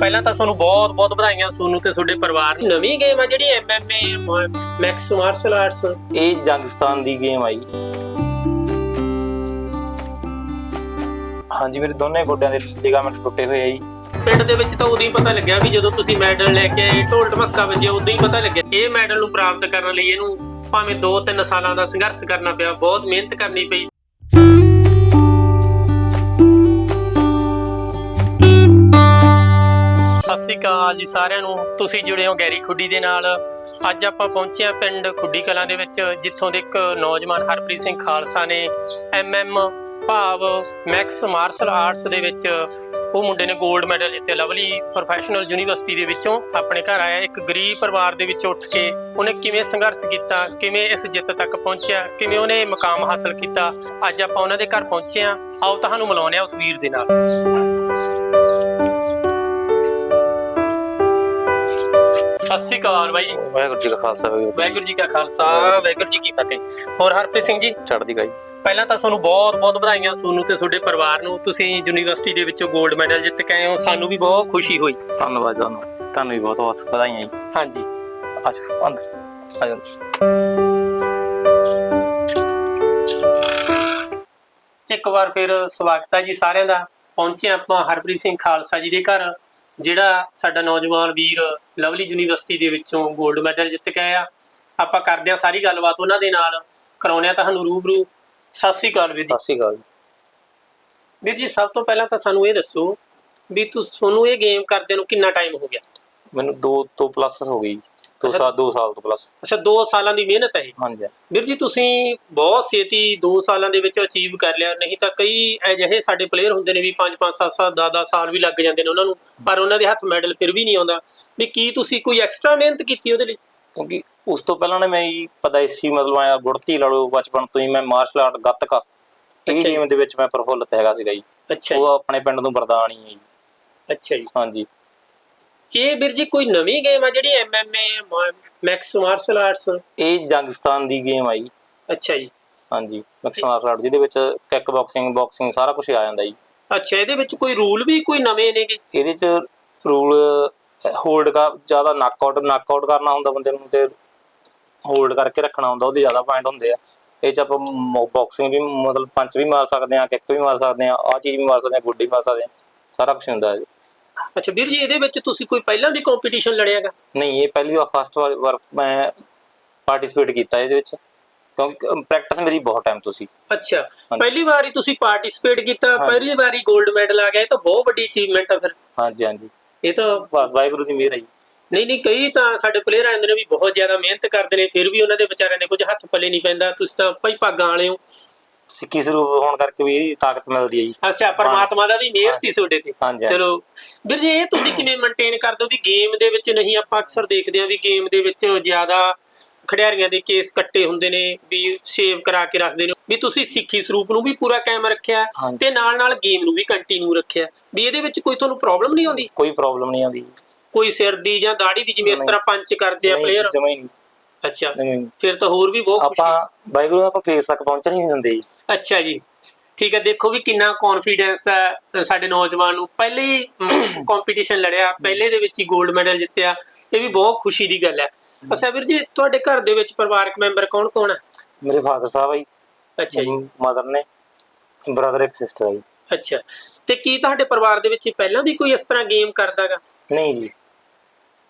ਪਹਿਲਾਂ ਤਾਂ ਤੁਹਾਨੂੰ ਬਹੁਤ ਬਹੁਤ ਵਧਾਈਆਂ ਸੋਨੂੰ ਤੇ ਤੁਹਾਡੇ ਪਰਿਵਾਰ ਨੂੰ। ਨਵੀਂ ਗੇਮ ਆ ਜਿਹੜੀ ਐਮਐਮਏ ਮੈਕਸ ਮਾਰਸ਼ਲ ਆਰਟਸ ਇਹ ਜੰਗਸਤਾਨ ਦੀ ਗੇਮ ਆਈ ਹਾਂਜੀ ਮੇਰੇ ਦੋਨੇ ਗੋਡਿਆਂ ਦੇ ਲਿਗਾਮੈਂਟ ਟੁੱਟੇ ਹੋਏ ਆ ਜੀ। ਪਿੰਡ ਦੇ ਵਿੱਚ ਤਾਂ ਉਦੋਂ ਹੀ ਪਤਾ ਲੱਗਿਆ ਵੀ ਜਦੋਂ ਤੁਸੀਂ ਮੈਡਲ ਲੈ ਕੇ ਆਏ ਢੋਲ ਢਮੱਕਾ ਵੱਜਿਆ ਉਦੋਂ ਹੀ ਪਤਾ ਲੱਗਿਆ। ਇਹ ਮੈਡਲ ਨੂੰ ਪ੍ਰਾਪਤ ਕਰਨ ਲਈ ਇਹਨੂੰ ਭਾਵੇਂ 2-3 ਸਾਲਾਂ ਦਾ ਸੰਘਰਸ਼ ਕਰਨਾ ਪਿਆ ਬਹੁਤ ਮਿਹਨਤ ਕਰਨੀ ਪਈ। ਸਤਿ ਸ਼੍ਰੀ ਅਕਾਲ ਜੀ ਸਾਰਿਆਂ ਨੂੰ। ਤੁਸੀਂ ਜੁੜੇ ਹੋ ਗੈਰੀ ਖੁੱਡੀ ਦੇ ਨਾਲ। ਅੱਜ ਆਪਾਂ ਪਹੁੰਚੇ ਹਾਂ ਪਿੰਡ ਖੁੱਡੀ ਕਲਾਂ ਦੇ ਵਿੱਚ, ਜਿੱਥੋਂ ਦੇ ਇੱਕ ਨੌਜਵਾਨ ਹਰਪ੍ਰੀਤ ਸਿੰਘ ਖਾਲਸਾ ਨੇ ਐਮਐਮ ਭਾਵ ਮੈਕਸ ਮਾਰਸ਼ਲ ਆਰਟਸ ਦੇ ਵਿੱਚ ਉਹ ਮੁੰਡੇ ਨੇ 골ਡ ਮੈਡਲ ਜਿੱਤੇ। ਲਵਲੀ ਪ੍ਰੋਫੈਸ਼ਨਲ ਯੂਨੀਵਰਸਿਟੀ ਦੇ ਵਿੱਚੋਂ ਆਪਣੇ ਘਰ ਆਇਆ। ਇੱਕ ਗਰੀਬ ਪਰਿਵਾਰ ਦੇ ਵਿੱਚ ਉੱਠ ਕੇ ਉਹਨੇ ਕਿਵੇਂ ਸੰਘਰਸ਼ ਕੀਤਾ, ਕਿਵੇਂ ਇਸ ਜਿੱਤ ਤੱਕ ਪਹੁੰਚਿਆ, ਕਿਵੇਂ ਉਹਨੇ ਮਕਾਮ ਹਾਸਲ ਕੀਤਾ। ਅੱਜ ਆਪਾਂ ਉਹਨਾਂ ਦੇ ਘਰ ਪਹੁੰਚੇ ਹਾਂ। ਆਓ ਤੁਹਾਨੂੰ ਮਿਲਾਉਂਦੇ ਹਾਂ ਉਸ ਵੀਰ ਦੇ ਨਾਲ। ਸਤਿ ਸ਼੍ਰੀ ਅਕਾਲ ਬਾਈ ਵਾਹਿਗੁਰੂ ਜੀ ਕਾ ਖਾਲਸਾ ਵਾਹਿਗੁਰੂ ਜੀ ਕਾ ਖਾਲਸਾ ਵਾਹਿਗੁਰੂ ਜੀ ਕੀ ਫਤਿਹ। ਹੋਰ ਹਰਪ੍ਰੀਤ ਸਿੰਘ ਜੀ? ਚੜ੍ਹਦੀ ਜੀ। ਪਹਿਲਾਂ ਤਾਂ ਤੁਹਾਨੂੰ ਬਹੁਤ-ਬਹੁਤ ਵਧਾਈਆਂ ਸੋਨੂੰ ਤੇ ਤੁਹਾਡੇ ਪਰਿਵਾਰ ਨੂੰ। ਤੁਸੀਂ ਯੂਨੀਵਰਸਿਟੀ ਦੇ ਵਿੱਚੋਂ 골ਡ ਮੈਡਲ ਜਿੱਤ ਕੇ ਆਏ ਹੋ। ਸਾਨੂੰ ਵੀ ਬਹੁਤ ਖੁਸ਼ੀ ਹੋਈ। ਧੰਨਵਾਦ ਤੁਹਾਨੂੰ। ਤੁਹਾਨੂੰ ਵੀ ਬਹੁਤ ਬਹੁਤ ਵਧਾਈਆਂ ਜੀ। ਹਾਂਜੀ। ਆਜੋ ਅੰਦਰ। ਆਜੋ ਇੱਕ ਵਾਰ ਫਿਰ ਸਵਾਗਤ ਹੈ ਜੀ ਸਾਰਿਆਂ ਦਾ। ਪਹੁੰਚੇ ਆਪਾਂ ਹਰਪ੍ਰੀਤ ਸਿੰਘ ਖਾਲਸਾ ਜੀ ਦੇ ਘਰ। ਜਿਹੜਾ ਸਾਡਾ ਨੌਜਵਾਨ ਵੀਰ ਲਵਲੀ ਯੂਨੀਵਰਸਿਟੀ ਦੇ ਵਿੱਚੋਂ 골ਡ ਮੈਡਲ ਜਿੱਤ ਕੇ ਆਇਆ। ਆਪਾਂ ਕਰਦੇ ਹਾਂ ਸਾਰੀ ਗੱਲਬਾਤ ਉਹਨਾਂ ਦੇ ਨਾਲ। ਕਰਾਉਂਦੇ ਹਾਂ ਤੁਹਾਨੂੰ ਰੂਬਰੂ। ਸਤਿ ਸ੍ਰੀ ਅਕਾਲ ਵੀਰ ਜੀ। ਸਤਿ ਸ਼੍ਰੀ ਅਕਾਲ ਵੀਰ ਜੀ ਸਭ ਤੋਂ ਪਹਿਲਾਂ ਤਾਂ ਸਾਨੂੰ ਇਹ ਦੱਸੋ ਵੀ ਤੁਸੀਂ ਤੁਹਾਨੂੰ ਇਹ ਗੇਮ ਕਰਦੇ ਨੂੰ ਕਿੰਨਾ ਟਾਈਮ ਹੋ ਗਿਆ? ਮੈਨੂੰ 2 ਤੋਂ ਪਲੱਸ ਹੋ ਗਈ। 2 ਅੱਛਾ। ਸਾਲ 2 ਸਾਲ ਤੋਂ ਪਲੱਸ ਅੱਛਾ 2 ਸਾਲਾਂ ਦੀ ਮਿਹਨਤ ਹੈ ਇਹ? ਹਾਂਜੀ। ਵੀਰ ਜੀ ਤੁਸੀਂ ਬਹੁਤ ਛੇਤੀ 2 ਸਾਲਾਂ ਦੇ ਵਿੱਚ ਅਚੀਵ ਕਰ ਲਿਆ। ਨਹੀਂ ਤਾਂ ਕਈ ਅਜਿਹੇ ਸਾਡੇ ਪਲੇਅਰ ਹੁੰਦੇ ਨੇ ਵੀ 5 5 7 7 10 10 ਸਾਲ ਵੀ ਲੱਗ ਜਾਂਦੇ ਨੇ ਉਹਨਾਂ ਨੂੰ ਪਰ ਉਹਨਾਂ ਦੇ ਹੱਥ ਮੈਡਲ ਫਿਰ ਵੀ ਨਹੀਂ ਆਉਂਦਾ। ਵੀ ਕੀ ਤੁਸੀਂ ਕੋਈ ਐਕਸਟਰਾ ਮਿਹਨਤ ਕੀਤੀ ਉਹਦੇ ਲਈ? ਕਿਉਂਕਿ ਉਸ ਤੋਂ ਪਹਿਲਾਂ ਨੇ ਮੈਂ ਹੀ ਪਦਾਇਸੀ ਮਤਲਬ ਆਇਆ ਗੁੜਤੀ ਲਾ ਲਓ ਬਚਪਨ ਤੋਂ ਹੀ ਮੈਂ ਮਾਰਸ਼ਲ ਆਰਟ ਗੱਤਕਾ ਇਹ। ਗੇਮ ਦੇ ਵਿੱਚ ਮੈਂ ਪ੍ਰਫੁੱਲਤ ਹੈਗਾ ਸੀਗਾ ਜੀ। ਅੱਛਾ ਉਹ ਆਪਣੇ ਪਿੰਡ ਨੂੰ ਬਰਦਾਨ ਹੈ ਜੀ। ਅੱਛਾ ਜੀ। ਹਾਂਜੀ। ਇਹ ਵੀਰ ਜੀ ਕੋਈ ਨਵੀਂ ਗੇਮ ਆ ਜਿਹੜੀ ਐਮਐਮਏ ਮੈਕਸ ਮਾਰਸ਼ਲ ਆਰਟਸ ਇਹ ਜੰਗਸਤਾਨ ਦੀ ਗੇਮ ਆਈ ਅੱਛਾ ਜੀ। ਹਾਂਜੀ ਮੈਕਸ ਮਾਰਸ਼ਲ ਆਰਟ ਜਿਹਦੇ ਵਿੱਚ ਕਿੱਕ ਬਾਕਸਿੰਗ ਬਾਕਸਿੰਗ ਸਾਰਾ ਕੁਝ ਆ ਜਾਂਦਾ ਜੀ। ਅੱਛਾ ਇਹਦੇ ਵਿੱਚ ਕੋਈ ਰੂਲ ਵੀ ਕੋਈ ਨਵੇਂ ਨੇਗੇ? ਇਹਦੇ ਚ ਰੂਲ ਹੋਲਡ ਕਰ ਜ਼ਿਆਦਾ ਨੱਕਆਊਟ ਨੱਕਆਊਟ ਕਰਨਾ ਹੁੰਦਾ ਬੰਦੇ ਨੂੰ ਤੇ ਹੋਲਡ ਕਰਕੇ ਰੱਖਣਾ ਹੁੰਦਾ ਉਹਦੇ ਜ਼ਿਆਦਾ ਪੁਆਇੰਟ ਹੁੰਦੇ ਆ। ਇਹ ਚ ਆਪਾਂ ਬਾਕਸਿੰਗ ਵੀ ਮਤਲਬ ਪੰਚ ਵੀ ਮਾਰ ਸਕਦੇ ਆ ਕਿੱਕ ਵੀ ਮਾਰ ਸਕਦੇ ਆ ਆ ਚੀਜ਼ ਵੀ ਮਾਰ ਸਕਦੇ ਆ ਗੁੱਡੀ ਮਾਰ ਸਕਦੇ ਆ ਸਾਰਾ ਕੁਝ ਹੁੰਦਾ ਹੈ ਅੱਛਾ ਵੀਰ ਜੀ ਇਹਦੇ ਵਿੱਚ ਤੁਸੀਂ ਕੋਈ ਪਹਿਲਾਂ ਵੀ ਕੰਪੀਟੀਸ਼ਨ ਲੜਿਆਗਾ ਨਹੀਂ ਇਹ ਪਹਿਲੀ ਵਾਰ ਫਸਟ ਵਾਰ ਮੈਂ ਪਾਰਟਿਸਿਪੇਟ ਕੀਤਾ ਇਹਦੇ ਵਿੱਚ। ਕਿਉਂਕਿ ਪ੍ਰੈਕਟਿਸ ਮੇਰੀ ਬਹੁਤ ਟਾਈਮ ਤੋਂ ਸੀ। ਅੱਛਾ ਪਹਿਲੀ ਵਾਰੀ ਤੁਸੀਂ ਪਾਰਟਿਸਿਪੇਟ ਕੀਤਾ ਪਹਿਲੀ ਵਾਰੀ 골ਡ ਮੈਡਲ ਆ ਗਿਆ ਇਹ ਤਾਂ ਬਹੁਤ ਵੱਡੀ ਅਚੀਵਮੈਂਟ ਆ ਫਿਰ। ਹਾਂਜੀ ਹਾਂਜੀ। ਇਹ ਤਾਂ ਬਸ ਵਾਹਿਗੁਰੂ ਦੀ ਮਿਹਰ ਹੈ ਜੀ। ਨਹੀਂ ਨਹੀਂ ਕਈ ਤਾਂ ਸਾਡੇ ਪਲੇਅਰ ਆਉਂਦੇ ਨੇ ਵੀ ਬਹੁਤ ਜ਼ਿਆਦਾ ਮਿਹਨਤ ਕਰਦੇ ਨੇ ਫਿਰ ਵੀ ਉਹਨਾਂ ਦੇ ਵਿਚਾਰਿਆਂ ਦੇ ਕੁਝ ਹੱਥ ਪੱਲੇ ਨਹੀਂ ਪੈਂਦਾ ਤੁਸੀਂ ਤਾਂ ਭਾਈ ਭਾਗਾਂ ਵਾਲੇ ਹੋ। ਸਿੱਖੀ ਸਰੂਪ ਹੋਣ ਕਰਕੇ ਵੀ ਇਹਦੀ ਤਾਕਤ ਮਿਲਦੀ ਹੈ ਜੀ। ਅੱਛਾ ਪਰਮਾਤਮਾ ਦਾ ਵੀ ਮਿਹਰ ਸੀ ਤੁਹਾਡੇ ਤੇ। ਹਾਂਜੀ। ਚਲੋ ਵੀਰ ਜੀ ਇਹ ਤੁਸੀਂ ਕਿਵੇਂ ਮੇਨਟੇਨ ਕਰਦੇ ਹੋ ਵੀ ਗੇਮ ਦੇ ਵਿੱਚ ਨਹੀਂ ਆਪਾਂ ਅਕਸਰ ਦੇਖਦੇ ਹਾਂ ਵੀ ਗੇਮ ਦੇ ਵਿੱਚ ਜ਼ਿਆਦਾ ਖਿਡਾਰੀਆਂ ਦੇ ਕੇਸ ਕੱਟੇ ਹੁੰਦੇ ਨੇ ਵੀ ਸੇਵ ਕਰਾ ਕੇ ਰੱਖਦੇ ਨੇ। ਵੀ ਤੁਸੀਂ ਸਿੱਖੀ ਸਰੂਪ ਨੂੰ ਵੀ ਪੂਰਾ ਕਾਇਮ ਰੱਖਿਆ ਹਾਂਜੀ। ਤੇ ਨਾਲ ਨਾਲ ਗੇਮ ਨੂੰ ਵੀ ਕੰਟੀਨਿਊ ਰੱਖਿਆ। ਵੀ ਇਹਦੇ ਵਿੱਚ ਕੋਈ ਤੁਹਾਨੂੰ ਪ੍ਰੋਬਲਮ ਨਹੀਂ ਆਉਂਦੀ? ਕੋਈ ਪ੍ਰੋਬਲਮ ਨਹੀਂ ਆਉਂਦੀ। ਕੋਈ ਸਿਰ ਦੀ ਜਾਂ ਦਾੜੀ ਦੀ ਜਿਵੇਂ ਇਸ ਨਹੀਂ। ਤਰ੍ਹਾਂ ਪੰਚ ਕਰਦੇ ਆ ਪਲੇਅਰ ਜਮਾਂ ਹੀ ਨਹੀਂ। ਅੱਛਾ ਨਹੀਂ। ਫਿਰ ਤਾਂ ਹੋਰ ਵੀ ਬਹੁਤ ਖੁਸ਼ੀ। ਆਪਾਂ ਵਾਹਿਗੁਰੂ ਨੂੰ ਆਪਾਂ ਫੇਸ ਤੱਕ ਪਹੁੰਚਣ ਹੀ ਨਹੀਂ ਦਿੰਦੇ ਜੀ। ਅੱਛਾ ਜੀ। ਠੀਕ ਹੈ ਦੇਖੋ ਵੀ ਕਿੰਨਾ ਕੌਨਫੀਡੈਂਸ ਹੈ ਸਾਡੇ ਨੌਜਵਾਨ ਨੂੰ। ਪਹਿਲੇ ਹੀ ਕੰਪੀਟੀਸ਼ਨ ਲੜਿਆ ਪਹਿਲੇ ਦੇ ਵਿੱਚ ਹੀ 골ਡ ਮੈਡਲ ਜਿੱਤਿਆ। ਇਹ ਵੀ ਬਹੁਤ ਖੁਸ਼ੀ ਦੀ ਗੱਲ ਹੈ। ਅੱਛਾ ਵੀਰ ਜੀ ਤੁਹਾਡੇ ਘਰ ਦੇ ਵਿੱਚ ਪਰਿਵਾਰਕ ਮੈਂਬਰ ਕੌਣ ਕੌਣ ਹੈ? ਮੇਰੇ ਫਾਦਰ ਸਾਹਿਬ ਆਈ ਅੱਛਾ ਜੀ। ਮਦਰ ਨੇ ਬ੍ਰਦਰ ਇੱਕ ਸਿਸਟਰ ਆਈ ਅੱਛਾ। ਤੇ ਕੀ ਤੁਹਾਡੇ ਪਰਿਵਾਰ ਦੇ ਵਿੱਚ ਪਹਿਲਾਂ ਵੀ ਕੋਈ ਇਸ ਤਰ੍ਹਾਂ ਗੇਮ ਕਰਦਾਗਾ ਨਹੀਂ ਜੀ।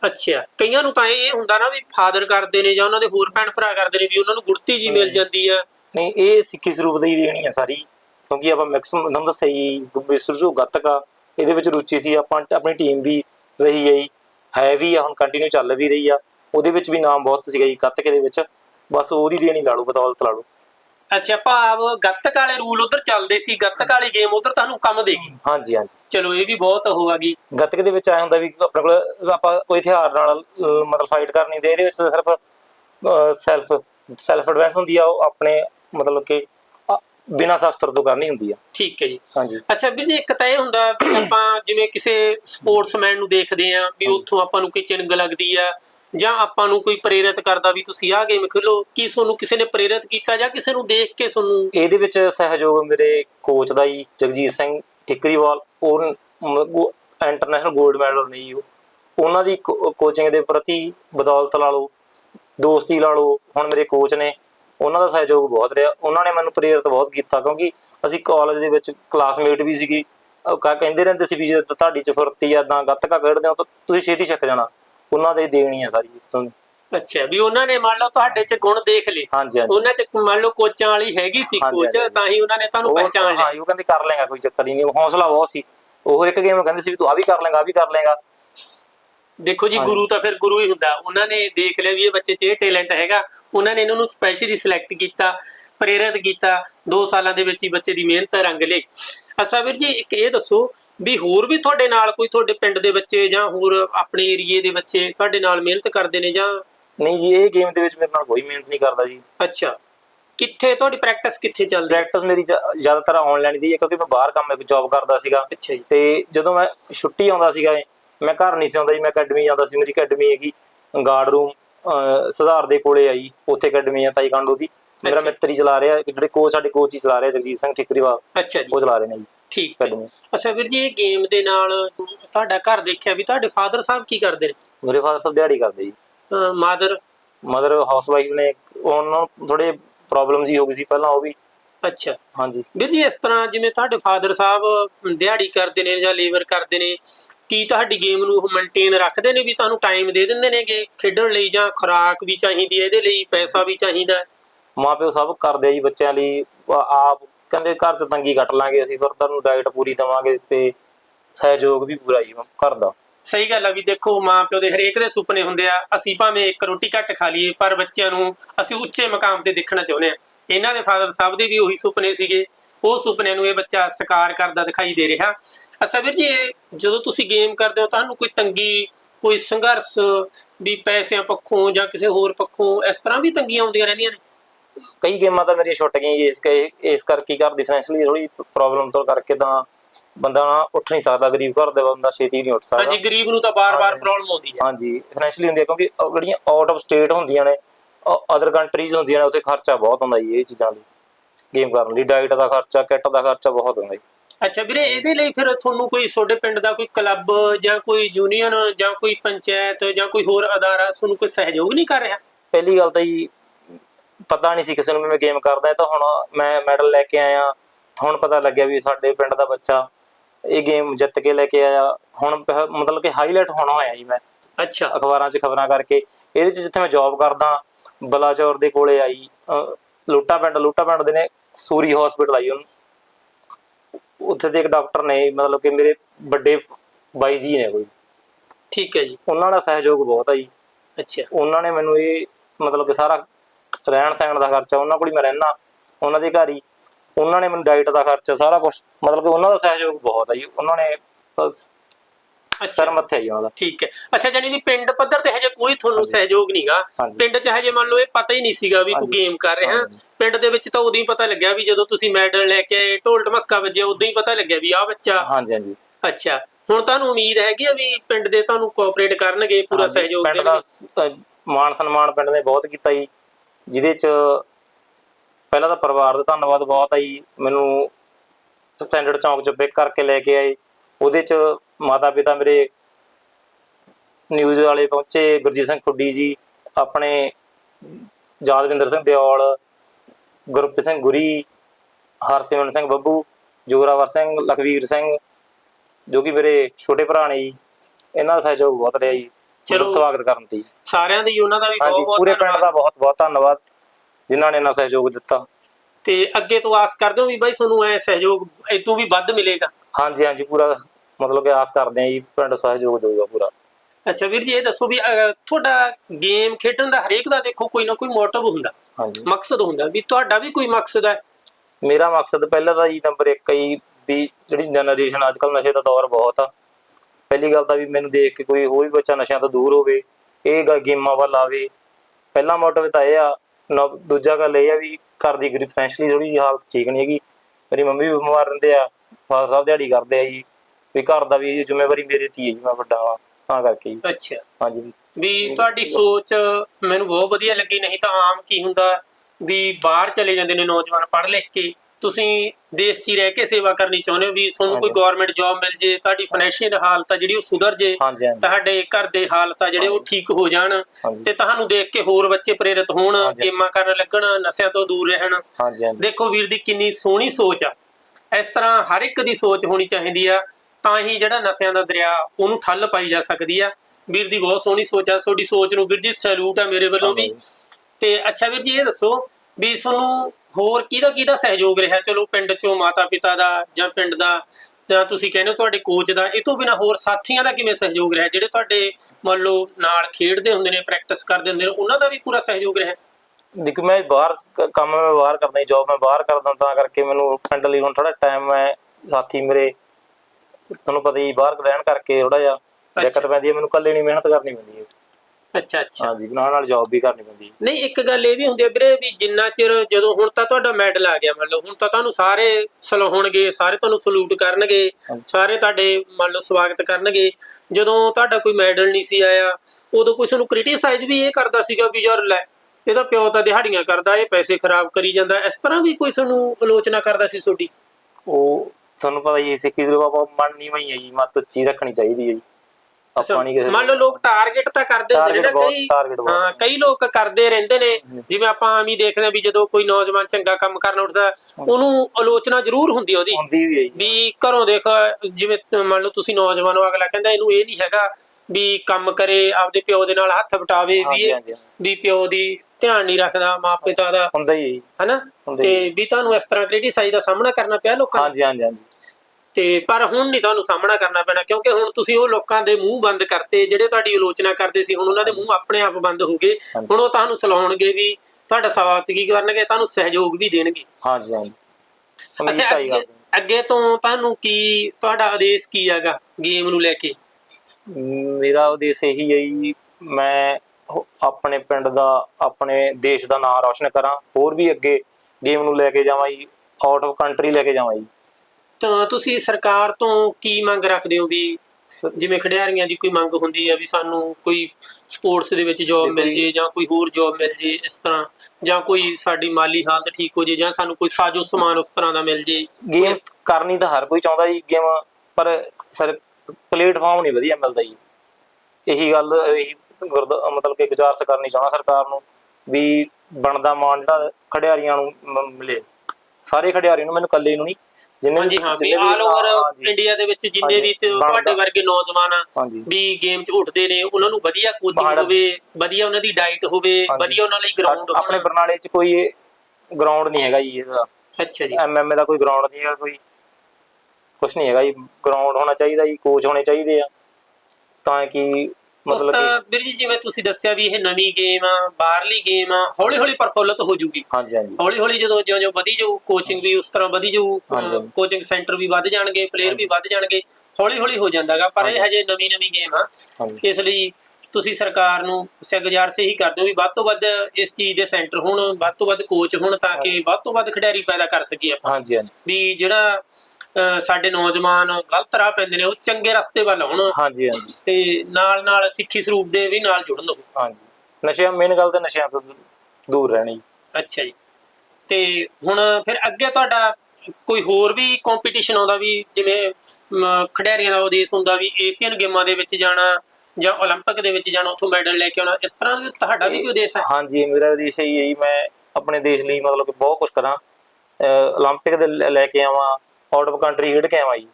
ਅੱਛਾ। ਕਈਆਂ ਨੂੰ ਤਾਂ ਇਹ ਹੁੰਦਾ ਨਾ ਵੀ ਫਾਦਰ ਕਰਦੇ ਨੇ ਜਾਂ ਉਹਨਾਂ ਦੇ ਹੋਰ ਭੈਣ ਭਰਾ ਕਰਦੇ ਨੇ ਵੀ ਉਹਨਾਂ ਨੂੰ ਗੁੜਤੀ ਜੀ ਮਿਲ ਜਾਂਦੀ ਆ। ਨਹੀਂ ਇਹ ਸਿੱਖੀ ਸਰੂਪ ਦੀ ਦੇਣੀ ਹੈ ਸਾਰੀ। ਕਿਉਂਕਿ ਆਪਾਂ ਮੈਕਸਿਮਮ ਤੁਹਾਨੂੰ ਦੱਸਿਆ ਜੀ ਵਿਸਰੂ ਗੱਤਕਾ ਇਹਦੇ ਵਿੱਚ ਰੁਚੀ ਸੀ ਆਪਾਂ ਆਪਣੀ ਟੀਮ ਵੀ ਰਹੀ ਹੈ ਜੀ। ਹੈ ਵੀ ਆ ਹੁਣ ਕੰਟੀਨਿਊ ਚੱਲ ਵੀ ਰਹੀ ਆ। ਉਹਦੇ ਵਿੱਚ ਵੀ ਨਾਮ ਬਹੁਤ ਸੀਗਾ ਜੀ ਗੱਤਕੇ ਦੇ ਵਿੱਚ। ਬਸ ਉਹਦੀ ਦੇਣੀ ਲਾ ਲਓ ਬਦੌਲਤ ਲਾ ਲਓ। ਅੱਛਾ ਭਾਵ ਗੱਤਕ ਵਾਲੇ ਰੂਲ ਉਧਰ ਚੱਲਦੇ ਸੀ ਗੱਤਕ ਵਾਲੀ ਗੇਮ ਉਧਰ ਤੁਹਾਨੂੰ ਕੰਮ ਦੇਗੀ ਹਾਂਜੀ ਹਾਂਜੀ। ਚਲੋ ਇਹ ਵੀ ਬਹੁਤ ਉਹ ਆ ਗਈ। ਗੱਤਕੇ ਦੇ ਵਿੱਚ ਆਇਆ ਹੁੰਦਾ ਵੀ ਆਪਣੇ ਕੋਲ ਆਪਾਂ ਕੋਈ ਹਥਿਆਰ ਨਾਲ ਮਤਲਬ ਫਾਈਟ ਕਰਨੀ ਤੇ ਇਹਦੇ ਵਿੱਚ ਸਿਰਫ ਸੈਲਫ ਸੈਲਫ ਐਡਵਾਂਸ ਹੁੰਦੀ ਆ ਉਹ ਆਪਣੇ ਮਤਲਬ ਕਿ ਬਿਨਾਂ ਸ਼ਸਤਰ ਤੋਂ ਕਰਨੀ ਹੁੰਦੀ ਆ। ਠੀਕ ਹੈ ਜੀ। ਹਾਂਜੀ। ਅੱਛਾ ਵੀਰ ਜੀ ਇੱਕ ਤਾਂ ਇਹ ਹੁੰਦਾ ਵੀ ਆਪਾਂ ਜਿਵੇਂ ਕਿਸੇ ਸਪੋਰਟਸਮੈਨ ਨੂੰ ਦੇਖਦੇ ਆ ਵੀ ਉੱਥੋਂ ਆਪਾਂ ਨੂੰ ਕੋਈ ਚਿੰਗ ਲੱਗਦੀ ਆ ਜਾਂ ਆਪਾਂ ਨੂੰ ਕੋਈ ਪ੍ਰੇਰਿਤ ਕਰਦਾ ਵੀ ਤੁਸੀਂ ਆਹ ਗੇਮ ਖੇਲੋ ਕੀ ਤੁਹਾਨੂੰ ਕਿਸੇ ਨੇ ਪ੍ਰੇਰਿਤ ਕੀਤਾ ਜਾਂ ਕਿਸੇ ਨੂੰ ਦੇਖ ਕੇ ਤੁਹਾਨੂੰ ਇਹਦੇ ਵਿੱਚ ਸਹਿਯੋਗ ਮੇਰੇ ਕੋਚ ਦਾ ਹੀ ਜਗਜੀਤ ਸਿੰਘ ਠਿਕਰੀਵਾਲ ਔਰ ਇੰਟਰਨੈਸ਼ਨਲ 골ਡ ਮੈਡਲ ਨੇ ਜੀ ਉਹ। ਉਹਨਾਂ ਦੀ ਕੋਚਿੰਗ ਦੇ ਪ੍ਰਤੀ ਬਦੌਲਤ ਲਾ ਲਓ ਦੋਸਤੀ ਲਾ ਲਓ ਹੁਣ ਮੇਰੇ ਕੋਚ ਨੇ ਉਹਨਾਂ ਦਾ ਸਹਿਯੋਗ ਬਹੁਤ ਰਿਹਾ। ਉਹਨਾਂ ਨੇ ਮੈਨੂੰ ਪ੍ਰੇਰਿਤ ਬਹੁਤ ਕੀਤਾ ਕਿਉਂਕਿ ਅਸੀਂ ਕਾਲਜ ਦੇ ਵਿੱਚ ਕਲਾਸਮੇਟ ਵੀ ਸੀਗੀ। ਉਹ ਕਹ- ਕਹਿੰਦੇ ਰਹਿੰਦੇ ਸੀ ਵੀ ਜੇ ਤੁਹਾਡੀ ਚ ਫੁਰਤੀ ਆ ਨਾ ਗੱਤਕਾ ਖੇਡਦੇ ਹੋ ਤਾਂ ਤੁਸੀਂ ਛੇਤੀ ਸਿੱਖ ਜਾਣਾ। ਉਹਨਾਂ ਦੇ ਦੇਣੀ ਆ ਸਾਰੀ ਤੁਹਾਨੂੰ ਅੱਛਾ ਵੀ ਉਹਨਾਂ ਨੇ ਮੰਨ ਲਓ ਤੁਹਾਡੇ 'ਚ ਗੁਣ ਦੇਖ ਲਏ। ਹਾਂਜੀ ਹਾਂਜੀ। ਉਹਨਾਂ 'ਚ ਮੰਨ ਲਓ ਕੋਚਾਂ ਵਾਲੀ ਹੈਗੀ ਸੀ ਕੋਚ। ਤਾਂ ਹੀ ਉਹਨਾਂ ਨੇ ਤੁਹਾਨੂੰ ਪਹਿਚਾਨ ਲਿਆ। ਹਾਂ ਉਹ ਕਹਿੰਦੇ ਕਰ ਲੇਗਾ ਕੋਈ ਚੱਕਰ ਨਹੀਂ। ਹੌਸਲਾ ਬਹੁਤ ਸੀ। ਉਹ ਇੱਕ ਗੇਮ ਕਹਿੰਦੇ ਸੀ ਵੀ ਤੂੰ ਆ ਵੀ ਕਰ ਲੇਗਾ ਆ ਵੀ ਕਰ ਲੇਗਾ ਦੇਖੋ ਜੀ। ਗੁਰੂ ਤਾਂ ਫਿਰ ਗੁਰੂ ਹੀ ਹੁੰਦਾ। ਉਹਨਾਂ ਨੇ ਦੇਖ ਲਿਆ ਵੀ ਇਹ ਬੱਚੇ 'ਚ ਇਹ ਟੈਲੈਂਟ ਹੈਗਾ। ਉਹਨਾਂ ਨੇ ਇਹਨਾਂ ਨੂੰ ਸਪੈਸ਼ਲੀ ਸਿਲੈਕਟ ਕੀਤਾ ਪ੍ਰੇਰਿਤ ਕੀਤਾ 2 ਸਾਲਾਂ ਦੇ ਵਿੱਚ ਹੀ ਬੱਚੇ ਦੀ ਮਿਹਨਤ ਰੰਗ ਲਈ ਅੱਛਾ ਵੀਰ ਜੀ ਇੱਕ ਇਹ ਦੱਸੋ ਵੀ ਹੋਰ ਵੀ ਤੁਹਾਡੇ ਨਾਲ ਕੋਈ ਤੁਹਾਡੇ ਪਿੰਡ ਦੇ ਬੱਚੇ ਜਾਂ ਹੋਰ ਆਪਣੇ ਏਰੀਏ ਦੇ ਬੱਚੇ ਤੁਹਾਡੇ ਨਾਲ ਮਿਹਨਤ ਕਰਦੇ ਨੇ ਜਾਂ? ਨਹੀਂ ਜੀ ਇਹ ਗੇਮ ਦੇ ਵਿੱਚ ਮੇਰੇ ਨਾਲ ਕੋਈ ਮਿਹਨਤ ਨਹੀਂ ਕਰਦਾ ਜੀ। ਅੱਛਾ। ਕਿੱਥੇ ਤੁਹਾਡੀ ਪ੍ਰੈਕਟਿਸ ਕਿੱਥੇ ਚੱਲਦੀ? ਹੈ ਪ੍ਰੈਕਟਿਸ ਮੇਰੀ ਜ਼ਿਆ- ਜ਼ਿਆਦਾਤਰ ਆਨਲਾਈਨ ਦੀ ਹੈ ਕਿਉਂਕਿ ਮੈਂ ਬਾਹਰ ਕੰਮ ਇੱਕ ਜੌਬ ਕਰਦਾ ਸੀਗਾ। ਅੱਛਾ ਜੀ। ਤੇ ਜਦੋਂ ਮੈਂ ਛੁੱਟੀ ਆਉਂਦਾ ਸੀਗਾ ਮੈਂ ਘਰ ਨਹੀਂ ਸੀ ਆਉਂਦਾ ਜੀ ਮੈਂ ਅਕੈਡਮੀ ਜਾਂਦਾ ਸੀ ਮੇਰੀ ਅਕੈਡਮੀ ਹੈਗੀ ਗਾਰਡ ਰੂਮ ਸੁਧਾਰ ਦੇ ਕੋਲੇ ਆਈ ਉੱਥੇ ਅਕੈਡਮੀ ਆ ਤਾਈਕਾਂਡੋ ਦੀ ਮੇਰਾ। ਮਿੱਤਰ ਹੀ ਚਲਾ ਰਿਹਾ ਜਿਹੜੇ ਕੋਚ ਸਾਡੇ ਕੋਚ ਹੀ ਚਲਾ ਰਹੇ ਜਗਜੀਤ ਸਿੰਘ ਠਿਕਰੀਵਾਲ ਅੱਛਾ ਜੀ। ਉਹ ਚਲਾ ਰਹੇ ਨੇ ਜੀ। ਠੀਕ ਹੈ। ਅੱਛਾ ਵੀਰ ਜੀ ਇਹ ਗੇਮ ਦੇ ਨਾਲ ਤੁਹਾਡਾ ਘਰ ਦੇਖਿਆ ਵੀ ਤੁਹਾਡੇ ਫਾਦਰ ਸਾਹਿਬ ਕੀ ਕਰਦੇ ਨੇ? ਮੇਰੇ ਫਾਦਰ ਸਾਹਿਬ ਦਿਹਾੜੀ ਕਰਦੇ ਜੀ। ਮਾਦਰ ਮਦਰ ਹਾਊਸ ਵਾਈਫ ਨੇ ਉਹਨਾਂ ਨੂੰ ਥੋੜੇ ਪ੍ਰੋਬਲਮਸ ਹੀ ਹੋ ਗਈ ਸੀ ਪਹਿਲਾਂ ਉਹ ਵੀ। ਅੱਛਾ। ਹਾਂਜੀ। ਵੀਰ ਜੀ ਇਸ ਤਰ੍ਹਾਂ ਜਿਵੇਂ ਤੁਹਾਡੇ ਫਾਦਰ ਸਾਹਿਬ ਦਿਹਾੜੀ ਕਰਦੇ ਨੇ ਜਾਂ ਲੇਬਰ ਕਰਦੇ ਨੇ ਕੀ ਤੁਹਾਡੀ ਗੇਮ ਨੂੰ ਉਹ ਮੇਨਟੇਨ ਰੱਖਦੇ ਨੇ ਵੀ ਤੁਹਾਨੂੰ ਟਾਈਮ ਦੇ ਦਿੰਦੇ ਨੇਗੇ? ਖੇਡਣ ਲਈ ਜਾਂ ਖੁਰਾਕ ਵੀ ਚਾਹੀਦੀ ਹੈ ਇਹਦੇ ਲਈ ਪੈਸਾ ਵੀ ਚਾਹੀਦਾ? ਮਾਪਿਓ ਸਭ ਕਰਦੇ ਆ ਜੀ ਬੱਚਿਆਂ ਲਈ ਆਪ ਕਹਿੰਦੇ ਘਰ ਚ ਤੰਗੀ ਕੱਟ ਲਾਂਗੇ ਅਸੀਂ ਫਿਰ ਤੁਹਾਨੂੰ ਡਾਈਟ ਪੂਰੀ ਦੇਵਾਂਗੇ ਤੇ ਸਹਿਯੋਗ ਵੀ ਪੂਰਾ ਜੀ ਘਰ ਦਾ। ਸਹੀ ਗੱਲ ਆ ਵੀ ਦੇਖੋ ਮਾਂ ਪਿਓ ਦੇ ਹਰੇਕ ਦੇ ਸੁਪਨੇ ਹੁੰਦੇ ਆ ਅਸੀਂ ਭਾਵੇਂ ਇੱਕ ਰੋਟੀ ਘੱਟ ਖਾ ਲਈਏ ਪਰ ਬੱਚਿਆਂ ਨੂੰ ਅਸੀਂ ਉੱਚੇ ਮਕਾਮ ਤੇ ਦੇਖਣਾ ਚਾਹੁੰਦੇ ਆ। ਇਹਨਾਂ ਦੇ ਫਾਦਰ ਸਾਹਿਬ ਦੇ ਵੀ ਉਹੀ ਸੁਪਨੇ ਸੀਗੇ। ਉਹ ਸੁਪਨਿਆਂ ਨੂੰ ਇਹ ਬੱਚਾ ਸਾਕਾਰ ਕਰਦਾ ਦਿਖਾਈ ਦੇ ਰਿਹਾ। ਅੱਛਾ ਵੀਰ ਜੀ ਜਦੋਂ ਤੁਸੀਂ ਗੇਮ ਕਰਦੇ ਹੋ ਤੁਹਾਨੂੰ ਕੋਈ ਤੰਗੀ ਕੋਈ ਸੰਘਰਸ਼ ਵੀ ਪੈਸਿਆਂ ਪੱਖੋਂ ਜਾਂ ਕਿਸੇ ਹੋਰ ਪੱਖੋਂ ਇਸ ਤਰ੍ਹਾਂ ਵੀ ਤੰਗੀਆਂ ਆਉਂਦੀਆਂ ਰਹਿੰਦੀਆਂ ਨੇ? ਕਈ ਗੇਮਾਂ ਤਾਂ ਮੇਰੀਆਂ ਛੁੱਟ ਗਈਆਂ ਜੀ ਇਸ ਕੇ ਇਸ ਕਰਕੇ ਘਰ ਦੀ ਫਾਈਨੈਂਸ਼ਲੀ ਥੋੜੀ ਪ੍ਰੋਬਲਮ ਤੋਂ ਕਰਕੇ ਤਾਂ ਬੰਦਾ ਨਾ ਉੱਠ ਨਹੀਂ ਸਕਦਾ ਗਰੀਬ ਘਰ ਦਾ ਬੰਦਾ ਛੇਤੀ ਨਹੀਂ ਉੱਠ ਸਕਦਾ। ਹਾਂਜੀ ਗਰੀਬ ਨੂੰ ਤਾਂ ਬਾਰ-ਬਾਰ। ਪ੍ਰੋਬਲਮ ਆਉਂਦੀ ਹੈ। ਹਾਂਜੀ ਫਾਈਨੈਂਸ਼ਲੀ ਹੁੰਦੀ ਹੈ ਕਿਉਂਕਿ ਜਿਹੜੀਆਂ ਆਊਟ ਆਫ ਸਟੇਟ ਹੁੰਦੀਆਂ ਨੇ ਅਦਰ ਕੰਟਰੀਜ਼ ਹੁੰਦੀਆਂ ਨੇ ਉੱਥੇ ਖਰਚਾ ਬਹੁਤ ਹੁੰਦਾ ਜੀ ਇਹ ਚੀਜ਼ਾਂ ਲਈ। ਗੇਮ ਕਰਨ ਲਈ। ਡਾਈਟ ਦਾ ਖਰਚਾ ਕਿੱਟ ਦਾ ਖਰਚਾ ਬਹੁਤ ਹੁੰਦਾ ਜੀ। ਅੱਛਾ ਵੀਰੇ ਇਹਦੇ ਲਈ ਫਿਰ ਤੁਹਾਨੂੰ ਕੋਈ ਤੁਹਾਡੇ ਪਿੰਡ ਦਾ ਕੋਈ ਕਲੱਬ ਜਾਂ ਕੋਈ ਯੂਨੀਅਨ ਜਾਂ ਕੋਈ ਪੰਚਾਇਤ ਜਾਂ ਕੋਈ ਹੋਰ ਅਦਾਰਾ ਤੁਹਾਨੂੰ ਕੋਈ ਸਹਿਯੋਗ ਨਹੀਂ ਕਰ ਰਿਹਾ? ਪਹਿਲੀ ਗੱਲ ਤਾਂ ਜੀ ਪਤਾ ਨਹੀਂ ਸੀ ਕਿਸੇ ਨੂੰ ਵੀ ਮੈਂ ਗੇਮ ਕਰਦਾ ਇਹ ਤਾਂ ਹੁਣ ਮੈਂ ਮੈਡਲ ਲੈ ਕੇ ਆਇਆ। ਹੁਣ ਪਤਾ ਲੱਗਿਆ ਵੀ ਸਾਡੇ ਪਿੰਡ ਦਾ ਬੱਚਾ ਇਹ ਗੇਮ ਜਿੱਤ ਕੇ ਲੈ ਕੇ ਆਇਆ। ਹੁਣ ਮਤਲਬ ਕਿ ਹਾਈਲਾਈਟ ਹੋਣਾ ਹੋਇਆ ਜੀ ਮੈਂ। ਅੱਛਾ। ਅਖਬਾਰਾਂ 'ਚ ਖਬਰਾਂ ਕਰਕੇ। ਇਹਦੇ 'ਚ ਜਿੱਥੇ ਮੈਂ ਜੌਬ ਕਰਦਾ ਬਲਾਚੌਰ ਦੇ ਕੋਲੇ ਆਈ। ਲੋਟਾ ਪਿੰਡ ਲੋਟਾ ਪਿੰਡ ਦੇ ਨੇ ਸੂਰੀ ਹਸਪੀਟਲ ਆਈ ਉਹਨੂੰ। ਉੱਥੇ ਦੇ ਇੱਕ ਡਾਕਟਰ ਨੇ ਮਤਲਬ ਕਿ ਮੇਰੇ ਵੱਡੇ ਬਾਈ ਜੀ ਨੇ ਕੋਈ। ਠੀਕ ਹੈ ਜੀ। ਉਹਨਾਂ ਦਾ ਸਹਿਯੋਗ ਬਹੁਤ ਆ ਜੀ। ਅੱਛਾ। ਉਹਨਾਂ ਨੇ ਮੈਨੂੰ ਇਹ ਮਤਲਬ ਕਿ ਸਾਰਾ ਰਹਿਣ ਸਹਿਣ ਦਾ ਖਰਚਾ ਉਹਨਾਂ ਕੋਲ ਹੀ ਮੈਂ ਰਹਿਣਾ ਉਹਨਾਂ ਦੇ ਘਰ ਹੀ। ਉਹਨਾਂ ਨੇ ਮੈਨੂੰ ਡਾਈਟ ਦਾ ਖਰਚਾ ਸਾਰਾ ਕੁਝ ਮਤਲਬ ਕਿ ਉਹਨਾਂ ਦਾ ਸਹਿਯੋਗ ਬਹੁਤ ਆ ਜੀ। ਉਹਨਾਂ ਨੇ ਸਰ ਮੱਥੇ ਆ ਜੀ ਉਹਨਾਂ ਦਾ ਠੀਕ ਹੈ। ਅੱਛਾ ਜਾਨੀ ਦੀ ਪਿੰਡ ਪੱਧਰ ਤੇ ਹਜੇ ਕੋਈ ਤੁਹਾਨੂੰ। ਸਹਿਯੋਗ ਨਹੀਂਗਾ ਹਾਂਜੀ। ਪਿੰਡ 'ਚ ਹਜੇ ਮੰਨ ਲਓ ਇਹ ਪਤਾ ਹੀ ਨਹੀਂ ਸੀਗਾ ਵੀ ਤੂੰ ਹਾਂਜੀ। ਗੇਮ ਕਰ ਰਿਹਾ। ਹਾਂਜੀ। ਪਿੰਡ ਦੇ ਵਿੱਚ ਤਾਂ ਉਦੋਂ ਹੀ ਪਤਾ ਲੱਗਿਆ ਵੀ ਜਦੋਂ ਤੁਸੀਂ ਮੈਡਲ ਲੈ ਕੇ ਆਏ ਢੋਲ ਢਮੱਕਾ ਵੱਜਿਆ ਉਦੋਂ ਹੀ ਪਤਾ ਲੱਗਿਆ ਵੀ ਆਹ ਬੱਚਾ। ਹਾਂਜੀ ਹਾਂਜੀ। ਅੱਛਾ ਹੁਣ ਤੁਹਾਨੂੰ ਉਮੀਦ ਹੈਗੀ ਆ ਵੀ ਪਿੰਡ ਦੇ ਤੁਹਾਨੂੰ ਕੋਆਪਰੇਟ ਕਰਨਗੇ ਪੂਰਾ ਹਾਂਜੀ, ਸਹਿਯੋਗ ਪਿੰਡ ਦਾ ਦੇਣਗੇ? ਸ- ਅਹ ਮਾਣ ਸਨਮਾਨ ਪਿੰਡ ਨੇ ਬਹੁਤ ਕੀਤਾ ਜੀ ਜਿਹਦੇ ਚ ਪਹਿਲਾਂ ਤਾਂ ਪਰਿਵਾਰ ਦਾ ਧੰਨਵਾਦ ਬਹੁਤ ਆ ਜੀ। ਮੈਨੂੰ ਸਟੈਂਡਰਡ ਚੌਂਕ ਚ ਪਿਕ ਕਰਕੇ ਲੈ ਕੇ ਆਏ। ਉਹਦੇ ਚ ਮਾਤਾ ਪਿਤਾ ਮੇਰੇ ਨਿਊਜ਼ ਵਾਲੇ ਪਹੁੰਚੇ ਗੁਰਜੀਤ ਸਿੰਘ ਖੁੱਡੀ ਜੀ ਆਪਣੇ ਯਾਦਵਿੰਦਰ ਸਿੰਘ ਦਿਓਲ ਗੁਰਪ੍ਰੀਤ ਸਿੰਘ ਗੁਰੀ ਹਰਸਿਮਰਨ ਸਿੰਘ ਬੱਬੂ ਜੋਰਾਵਰ ਸਿੰਘ ਲਖਵੀਰ ਸਿੰਘ ਜੋ ਕਿ ਮੇਰੇ ਛੋਟੇ ਭਰਾ ਨੇ ਜੀ ਇਹਨਾਂ ਦਾ ਸਹਿਯੋਗ ਬਹੁਤ ਰਿਹਾ ਜੀ ਚਲੋ। ਸਵਾਗਤ ਕਰਨ ਤੇ। ਸਾਰਿਆਂ ਦੀ ਉਹਨਾਂ ਦਾ ਵੀ ਹਾਂਜੀ ਬਹੁਤ ਪੂਰੇ ਬਹੁਤ ਪਿੰਡ ਦਾ ਬਹੁਤ ਬਹੁਤ ਧੰਨਵਾਦ ਜਿਨ੍ਹਾਂ ਨੇ ਇਹਨਾਂ ਸਹਿਯੋਗ ਦਿੱਤਾ ਤੇ ਅੱਗੇ ਤੋਂ ਆਸ ਕਰਦੇ ਹੋ ਵੀ ਬਾਈ ਤੁਹਾਨੂੰ ਐ ਸਹਿਯੋਗ ਇਤੋਂ ਵੀ ਵੱਧ ਮਿਲੇਗਾ ਹਾਂਜੀ ਹਾਂਜੀ ਪੂਰਾ ਮਤਲਬ ਕਿ ਆਸ ਕਰਦੇ ਹਾਂ ਜੀ ਪਿੰਡ ਸਹਿਯੋਗ ਦੇਊਗਾ ਪੂਰਾ। ਅੱਛਾ ਵੀਰ ਜੀ ਇਹ ਦੱਸੋ ਵੀ ਅਹ, ਤੁਹਾਡਾ ਗੇਮ ਖੇਡਣ ਦਾ ਹਰੇਕ ਦਾ ਦੇਖੋ ਕੋਈ ਨਾ ਕੋਈ ਮੋਟਿਵ ਹੁੰਦਾ ਹਾਂਜੀ। ਮਕਸਦ ਹੁੰਦਾ ਵੀ ਤੁਹਾਡਾ ਵੀ ਕੋਈ ਮਕਸਦ ਹੈ। ਮੇਰਾ ਮਕਸਦ ਪਹਿਲਾਂ ਤਾਂ ਜੀ ਨੰਬਰ 1 ਹੀ ਵੀ ਜਿਹੜੀ ਜਨਰੇਸ਼ਨ ਅੱਜ ਕੱਲ ਨਸ਼ੇ ਦਾ ਦੌਰ ਬਹੁਤ ਆ। ਪਹਿਲੀ ਗੱਲ ਤਾਂ ਵੀ ਮੈਨੂੰ ਦੇਖ ਕੇ ਕੋਈ ਹੋਰ ਵੀ ਬੱਚਾ ਨਸ਼ਿਆਂ ਤੋਂ ਦੂਰ ਹੋਵੇ ਇਹ ਗ- ਗੇਮਾਂ ਵੱਲ ਆਵੇ। ਪਹਿਲਾ ਮੋਟਿਵ ਤਾਂ ਇਹ ਆ ਨੌ- ਦੂਜਾ ਗੱਲ ਇਹ ਆ ਵੀ ਘਰ ਦੀ ਗਰੀਬ ਫਾਈਨੈਂਸ਼ਲੀ ਥੋੜੀ ਜਿਹੀ ਹਾਲਤ ਠੀਕ ਨਹੀਂ ਹੈਗੀ। ਮੇਰੀ ਮੰਮੀ ਵੀ ਬਿਮਾਰ ਰਹਿੰਦੇ ਆ ਫਾਦਰ ਸਾਹਿਬ ਦਿਹਾੜੀ ਕਰਦੇ ਆ ਜੀ। ਵੀ ਘਰ ਦਾ ਵੀ ਜ਼ਿੰਮੇਵਾਰੀ ਮੇਰੇ ਤੇ ਹੀ ਹੈ ਜੀ ਮੈਂ ਵੱਡਾ ਵਾਂ ਤਾਂ ਕਰਕੇ ਜੀ। ਅੱਛਾ। ਹਾਂਜੀ। ਵੀ ਵੀ ਤੁਹਾਡੀ ਸੋਚ ਮੈਨੂੰ ਬਹੁਤ ਵਧੀਆ ਲੱਗੀ ਨਹੀਂ ਤਾਂ ਆਮ ਕੀ ਹੁੰਦਾ ਵੀ ਬਾਹਰ ਚਲੇ ਜਾਂਦੇ ਨੇ ਨੌਜਵਾਨ ਪੜ੍ਹ ਲਿਖ ਕੇ ਤੁਸੀਂ ਦੇਸ਼ 'ਚ ਹੀ ਰਹਿ ਕੇ ਸੇਵਾ ਕਰਨੀ ਚਾਹੁੰਦੇ ਹੋ ਵੀ ਤੁਹਾਨੂੰ ਕੋਈ। ਗਵਰਨਮੈਂਟ ਜੌਬ ਮਿਲ ਜੇ ਤੁਹਾਡੀ ਫਾਈਨੈਂਸ਼ੀਅਲ ਹਾਲਤ ਆ ਜਿਹੜੀ ਉਹ ਸੁਧਰ ਜੇ ਤੁਹਾਡੇ ਘਰ ਦੇ ਹਾਲਤ ਆ ਜਿਹੜੇ ਉਹ ਠੀਕ ਹੋ ਜਾਣ। ਤੇ ਤੁਹਾਨੂੰ ਦੇਖ ਕੇ ਹੋਰ ਬੱਚੇ ਪ੍ਰੇਰਿਤ ਹੋਣ। ਗੇਮਾਂ ਕਰਨ ਲੱਗਣ ਨਸ਼ਿਆਂ ਤੋਂ ਦੂਰ ਰਹਿਣ। ਦੇਖੋ ਵੀਰ ਦੀ ਕਿੰਨੀ ਸੋਹਣੀ ਸੋਚ ਆ। ਇਸ ਤਰ੍ਹਾਂ ਹਰ ਇੱਕ ਦੀ ਸੋਚ ਹੋਣੀ ਚਾਹੀਦੀ ਆ ਤਾਂ ਹੀ ਜਿਹੜਾ ਨਸ਼ਿਆਂ ਦਾ ਦਰਿਆ ਉਹਨੂੰ ਠੱਲ ਪਾਈ ਜਾ ਸਕਦੀ ਆ। ਵੀਰ ਦੀ ਬਹੁਤ ਸੋਹਣੀ ਸੋਚ ਆ। ਤੁਹਾਡੀ ਸੋਚ ਨੂੰ ਵੀਰ ਜੀ ਸੈਲੂਟ ਆ ਮੇਰੇ ਵੱਲੋਂ ਵੀ। ਤੇ ਅੱਛਾ ਵੀਰ ਜੀ ਇਹ ਦੱਸੋ ਵੀ ਤੁਹਾਨੂੰ ਹੋਰ ਕਿਹਦਾ ਕਿਹਦਾ ਸਹਿਯੋਗ ਰਿਹਾ? ਚਲੋ ਪਿੰਡ ਚੋਂ ਮਾਤਾ ਪਿਤਾ ਦਾ ਜਾਂ ਪਿੰਡ ਦਾ ਜਾਂ ਤੁਸੀਂ ਕਹਿੰਦੇ ਹੋ ਤੁਹਾਡੇ ਕੋਚ ਦਾ ਇਹ ਤੋਂ ਬਿਨਾ ਹੋਰ ਸਾਥੀਆਂ ਦਾ ਕਿਵੇਂ ਸਹਿਯੋਗ ਰਿਹਾ? ਜਿਹੜੇ ਤੁਹਾਡੇ ਮੰਨ ਲਓ ਨਾਲ ਖੇਡਦੇ ਹੁੰਦੇ ਨੇ ਪ੍ਰੈਕਟਿਸ ਕਰਦੇ ਹੁੰਦੇ ਨੇ ਉਹਨਾਂ ਦਾ ਵੀ ਪੂਰਾ ਸਹਿਯੋਗ ਰਿਹਾ? ਦੇਖ ਮੈਂ ਬਾਹਰ ਕੰਮ ਮੈਂ ਬਾਹਰ ਕਰਦਾ ਜੌਬ ਮੈਂ ਬਾਹਰ ਕਰਦਾ ਤਾਂ ਕਰਕੇ ਮੈਨੂੰ ਪਿੰਡ ਲਈ ਹੁਣ ਥੋੜਾ ਟਾਈਮ ਮੈਂ ਸਾਥੀ ਮੇਰੇ ਤੁਹਾਨੂੰ ਪਤਾ ਹੀ ਬਾਹਰ ਰਹਿਣ ਕਰਕੇ ਥੋੜਾ ਜਿਹਾ ਦਿੱਕਤ। ਪੈਂਦੀ ਹੈ ਮੈਨੂੰ ਇਕੱਲੇ ਨਹੀਂ ਮਿਹਨਤ ਕਰਨੀ ਪੈਂਦੀ ਹੈ ਅੱਛਾ ਅੱਛਾ। ਹਾਂਜੀ ਨਾਲ ਨਾਲ ਜੌਬ ਵੀ ਕਰਨੀ ਪੈਂਦੀ ਹੈ। ਨਹੀਂ ਇੱਕ ਗੱਲ ਇਹ ਵੀ ਹੁੰਦੀ ਹੈ ਵੀਰੇ ਵੀ ਜਿੰਨਾ ਚਿਰ ਜਦੋਂ ਹੁਣ ਤਾਂ ਤੁਹਾਡਾ ਮੈਡਲ ਆ ਗਿਆ ਮੰਨ ਲਓ ਹੁਣ ਤਾਂ ਤੁਹਾਨੂੰ ਸਾਰੇ ਸਲਾਹੁਣਗੇ ਸਾਰੇ ਤੁਹਾਨੂੰ ਸਲੂਟ ਕਰਨਗੇ। ਸਾਰੇ ਤੁਹਾਡੇ ਮੰਨ ਲਓ ਸਵਾਗਤ ਕਰਨਗੇ। ਜਦੋਂ ਤੁਹਾਡਾ ਕੋਈ ਮੈਡਲ ਨਹੀਂ ਸੀ ਆਇਆ ਉਦੋਂ ਕੋਈ ਤੁਹਾਨੂੰ ਕ੍ਰਿਟਿਸਾਈਜ਼ ਵੀ ਇਹ ਕਰਦਾ ਸੀਗਾ ਵੀ ਯਾਰ ਲੈ ਇਹਦਾ ਪਿਓ ਤਾਂ ਦਿਹਾੜੀਆਂ ਕਰਦਾ ਇਹ ਪੈਸੇ ਖਰਾਬ ਕਰੀ ਜਾਂਦਾ। ਇਸ ਤਰ੍ਹਾਂ ਵੀ ਕੋਈ ਤੁਹਾਨੂੰ ਆਲੋਚਨਾ ਕਰਦਾ ਸੀ ਤੁਹਾਡੀ? ਉਹ ਤੁਹਾਨੂੰ ਪਤਾ ਹੀ ਹੈ ਸਿੱਖੀ ਗੁਰੂ ਬਾਬਾ ਮਨ ਨਹੀਂ ਵਈ ਹੈ ਜੀ ਮੱਤ ਉੱਚੀ ਰੱਖਣੀ ਚਾਹੀਦੀ ਹੈ ਜੀ। ਆਪਾਂ ਨਹੀਂ ਕਿਸੇ ਮੰਨ ਲਓ ਲੋਕ ਟਾਰਗੇਟ ਤਾਂ ਕਰਦੇ ਹੁੰਦੇ ਨੇ ਕਈ। ਹਾਂ ਕਈ ਲੋਕ ਕਰਦੇ ਰਹਿੰਦੇ ਨੇ ਜਿਵੇਂ ਆਪਾਂ ਆਮ ਹੀ ਦੇਖਦੇ ਹਾਂ ਵੀ ਜਦੋਂ ਕੋਈ ਨੌਜਵਾਨ ਚੰਗਾ ਕੰਮ ਕਰਨ ਉੱਠਦਾ ਉਹਨੂੰ ਆਲੋਚਨਾ ਜ਼ਰੂਰ ਹੁੰਦੀ ਆ ਉਹਦੀ ਹੁੰਦੀ ਵੀ ਹੈ ਜੀ। ਵੀ ਘਰੋਂ ਦੇਖ ਜਿਵੇਂ ਮੰਨ ਲਓ ਤੁਸੀਂ ਨੌਜਵਾਨ ਹੋ ਅਗਲਾ ਕਹਿੰਦਾ ਇਹਨੂੰ ਇਹ ਨਹੀਂ ਹੈਗਾ ਵੀ ਕੰਮ ਕਰੇ ਆਪਦੇ ਪਿਓ ਦੇ ਨਾਲ ਹੱਥ ਵਟਾਵੇ ਵੀ। ਵੀ ਪਿਓ ਦੀ ਧਿਆਨ ਨਹੀਂ ਰੱਖਦਾ ਮਾਂ ਪਿਤਾ ਦਾ। ਹੁੰਦਾ ਹੀ ਹਨਾ? ਤੇ ਵੀ ਤੁਹਾਨੂੰ ਇਸ ਤਰ੍ਹਾਂ ਕ੍ਰਿਟਿਸਾਈਜ਼ ਦਾ ਸਾਹਮਣਾ ਕਰਨਾ ਪਿਆ ਲੋਕਾਂ ਨੂੰ? ਹਾਂਜੀ ਹਾਂਜੀ ਹਾਂਜੀ। ਤੇ ਪਰ ਹੁਣ ਨਹੀਂ ਤੁਹਾਨੂੰ ਸਾਹਮਣਾ ਕਰਨਾ ਪੈਣਾ ਕਿਉਂਕਿ ਹੁਣ ਤੁਸੀਂ ਉਹ ਲੋਕਾਂ ਦੇ ਮੂੰਹ ਬੰਦ ਕਰਤੇ ਜਿਹੜੇ ਤੁਹਾਡੀ ਆਲੋਚਨਾ ਕਰਦੇ ਸੀ ਹੁਣ ਉਹਨਾਂ ਦੇ ਮੂੰਹ ਆਪਣੇ ਆਪ ਬੰਦ ਹੋ ਗਏ। ਹੁਣ ਉਹ ਤੁਹਾਨੂੰ ਸਲਾਉਣਗੇ ਵੀ ਤੁਹਾਡਾ ਸਵਾਗਤ ਕੀ ਕਰਨਗੇ ਤੁਹਾਨੂੰ ਸਹਿਯੋਗ ਵੀ ਦੇਣਗੇ। ਹਾਂਜੀ ਹਾਂਜੀ। ਅੱਛਾ ਅੱਗੇ ਤੋਂ ਤੁਹਾਨੂੰ ਕੀ ਤੁਹਾਡਾ ਆਦੇਸ਼ ਕੀ ਹੈਗਾ ਗੇਮ ਨੂੰ ਲੈ ਕੇ? ਮੇਰਾ ਉਦੇਸ਼ ਇਹੀ ਹੈ ਜੀ ਮੈਂ ਆਪਣੇ ਪਿੰਡ ਦਾ ਆਪਣੇ ਦੇਸ਼ ਦਾ ਨਾਮ ਰੌਸ਼ਨ ਕਰਾਂ ਹੋਰ ਵੀ ਅੱਗੇ ਗੇਮ ਨੂੰ ਲੈ ਕੇ ਜਾਵਾਂ ਜੀ ਆਊਟ ਆਫ ਕੰਟਰੀ ਲੈ ਕੇ ਜਾਵਾਂ ਜੀ। ਤਾਂ ਤੁਸੀਂ ਸਰਕਾਰ ਤੋਂ ਕੀ ਮੰਗ ਰੱਖਦੇ ਹੋ ਵੀ ਸ- ਜਿਵੇਂ ਖਿਡਾਰੀਆਂ ਦੀ ਕੋਈ ਮੰਗ ਹੁੰਦੀ ਹੈ ਵੀ ਸਾਨੂੰ ਕੋਈ ਸਪੋਰਟਸ ਦੇ ਵਿੱਚ ਜੌਬ ਮਿਲ ਜੇ ਜਾਂ ਕੋਈ ਹੋਰ ਜੌਬ ਮਿਲ ਜੇ ਇਸ ਤਰ੍ਹਾਂ, ਜਾਂ ਕੋਈ ਸਾਡੀ ਮਾਲੀ ਹਾਲਤ ਠੀਕ ਹੋ ਜੇ ਜਾਂ ਸਾਨੂੰ ਕੋਈ ਸਾਜੋ ਸਮਾਨ ਉਸ ਤਰ੍ਹਾਂ ਦਾ ਮਿਲ ਜੇ? ਗੇਮ ਕਰਨੀ ਤਾਂ ਹਰ ਕੋਈ ਚਾਹੁੰਦਾ ਜੀ ਗੇਮ, ਪਰ ਸਰ ਪਲੇਟਫਾਰਮ ਨਹੀਂ ਵਧੀਆ ਮਿਲਦਾ ਜੀ। ਇਹੀ ਗੱਲ, ਇਹੀ ਗੁਰਦ- ਮਤਲਬ ਕਿ ਗੁਜ਼ਾਰਿਸ਼ ਕਰਨੀ ਚਾਹੁੰਦਾ ਸਰਕਾਰ ਨੂੰ ਵੀ ਬਣਦਾ ਮਾਨ ਜਿਹੜਾ ਖਿਡਾਰੀਆਂ ਨੂੰ ਮ- ਮਿਲੇ। ਸਾਰੇ ਖਿਡਾਰੀਆਂ ਨੂੰ, ਮੈਨੂੰ ਇਕੱਲੇ ਨੂੰ ਨਹੀਂ ਜਿੰਨੇ ਹਾਂਜੀ ਹਾਂ ਵੀ ਜਿੰਨੇ ਆਲ ਓਵਰ ਹਾਂਜੀ, ਇੰਡੀਆ ਦੇ ਵਿੱਚ ਜਿੰਨੇ ਹਾਂਜੀ, ਵੀ ਤੇ ਬਣਦਾ। ਤੁਹਾਡੇ ਵਰਗੇ ਨੌਜਵਾਨ ਆ ਹਾਂਜੀ। ਵੀ ਗੇਮ 'ਚ ਉੱਠਦੇ ਨੇ ਉਹਨਾਂ ਨੂੰ ਵਧੀਆ ਕੋਚਿੰਗ ਬਾਹਰ- ਹੋਵੇ ਵਧੀਆ ਉਹਨਾਂ ਦੀ ਡਾਈਟ ਹੋਵੇ ਹਾਂਜੀ। ਵਧੀਆ ਉਹਨਾਂ ਲਈ ਗਰਾਊਂਡ ਆਪਣੇ ਬਰਨਾਲੇ 'ਚ ਕੋਈ ਗਰਾਊਂਡ ਨਹੀਂ ਹੈਗਾ ਜੀ ਇਹਦਾ। ਅੱਛਾ ਜੀ। ਐਮਐਮਏ ਦਾ ਕੋਈ ਗਰਾਊਂਡ ਨਹੀਂ ਹੈਗਾ ਕੋਈ ਕੁਝ ਨਹੀਂ ਹੈਗਾ ਜੀ। ਗਰਾਊਂਡ ਹੋਣਾ ਚਾਹੀਦਾ ਜੀ ਕੋਚ ਹੋਣੇ ਚਾਹੀਦੇ ਆ। ਤਾਂ ਕਿ ਮਤਲਬ ਕਿ ਵੀਰ ਜੀ ਜਿਵੇਂ ਤੁਸੀਂ ਦੱਸਿਆ ਵੀ ਇਹ ਨਵੀਂ ਗੇਮ ਆ ਬਾਹਰਲੀ ਗੇਮ ਆ ਹੌਲੀ ਹੌਲੀ ਪ੍ਰਫੁੱਲਤ ਹੋ ਜੂਗੀ। ਹਾਂਜੀ ਹਾਂਜੀ। ਹੌਲੀ ਹੌਲੀ ਜਦੋਂ ਜਿਉਂ ਜਿਉਂ ਵਧੀ ਜਾਊ ਕੋਚਿੰਗ ਵੀ ਉਸ ਤਰ੍ਹਾਂ ਵਧੀ ਜਾਊ। ਕੋਚਿੰਗ ਸੈਂਟਰ ਵੀ ਵੱਧ ਜਾਣਗੇ ਪਲੇਅਰ ਵੀ ਵੱਧ ਜਾਣਗੇ ਹੌਲੀ ਹੌਲੀ ਹੋ ਜਾਂਦਾਗਾ ਪਰ ਇਹ ਹਾਂਜੀ। ਨਵੀਂ ਨਵੀਂ ਗੇਮ ਆ। ਇਸ ਲਈ ਤੁਸੀਂ ਸਰਕਾਰ ਨੂੰ ਸੇ ਗੁਜ਼ਾਰਿਸ਼ ਇਹੀ ਕਰਦੇ ਹੋ ਵੀ ਵੱਧ ਤੋਂ ਵੱਧ ਇਸ ਚੀਜ਼ ਦੇ ਸੈਂਟਰ ਹੋਣ ਵੱਧ ਤੋਂ ਵੱਧ ਕੋਚ ਹੋਣ ਤਾਂ ਕਿ ਵੱਧ ਤੋਂ ਵੱਧ ਖਿਡਾਰੀ ਪੈਦਾ ਕਰ ਸਕੀਏ ਆਪਾਂ। ਹਾਂਜੀ ਹਾਂਜੀ। ਵੀ ਜਿਹੜਾ ਸਾਡੇ ਨੌਜਵਾਨ ਗਲਤ ਰਾਹ ਪੈਂਦੇ ਨੇ ਉਹ ਚੰਗੇ ਰਸਤੇ ਵੱਲ ਆਉਣ ਹਾਂਜੀ ਹਾਂਜੀ ਤੇ ਨਾਲ ਨਾਲ ਸਿੱਖੀ ਸਰੂਪ ਦੇ ਵੀ ਨਾਲ ਜੁੜਨ ਉਹ ਹਾਂਜੀ ਨਸ਼ਿਆਂ ਮੇਨ ਗੱਲ ਤਾਂ ਨਸ਼ਿਆਂ ਤੋਂ ਦੂਰ ਰਹਿਣਾ ਜੀ ਅੱਛਾ ਜੀ ਤੇ ਹੁਣ ਫਿਰ ਅੱਗੇ ਤੁਹਾਡਾ ਕੋਈ ਹੋਰ ਵੀ ਕੰਪੀਟੀਸ਼ਨ ਆਉਂਦਾ ਵੀ ਜਿਵੇਂ ਮ, ਖਿਡਾਰੀਆਂ ਦਾ ਉਦੇਸ਼ ਹੁੰਦਾ ਵੀ ਏਸ਼ੀਅਨ ਗੇਮਾਂ ਦੇ ਵਿੱਚ ਜਾਣਾ ਜਾਂ 올림픽 ਦੇ ਵਿੱਚ ਜਾਣਾ ਉੱਥੋਂ ਮੈਡਲ ਲੈ ਕੇ ਆਉਣਾ ਇਸ ਤਰ੍ਹਾਂ ਵੀ ਤੁਹਾਡਾ ਵੀ ਕੋਈ ਉਦੇਸ਼ ਹੈ ਹਾਂਜੀ ਮੇਰਾ ਉਦੇਸ਼ ਇਹੀ ਹੈ ਜੀ ਮੈਂ ਆਪਣੇ ਦੇਸ਼ ਲਈ ਮਤਲਬ ਕਿ ਬਹੁਤ ਕੁਝ ਕਰਾਂ 올림픽 ਦੇ ਲੈ- ਲੈ ਕੇ ਆਵਾਂ ਆਊਟ ਆਫ ਕੰਟਰੀ ਖੇਡ ਕੇ ਆਵਾਂ ਜੀ।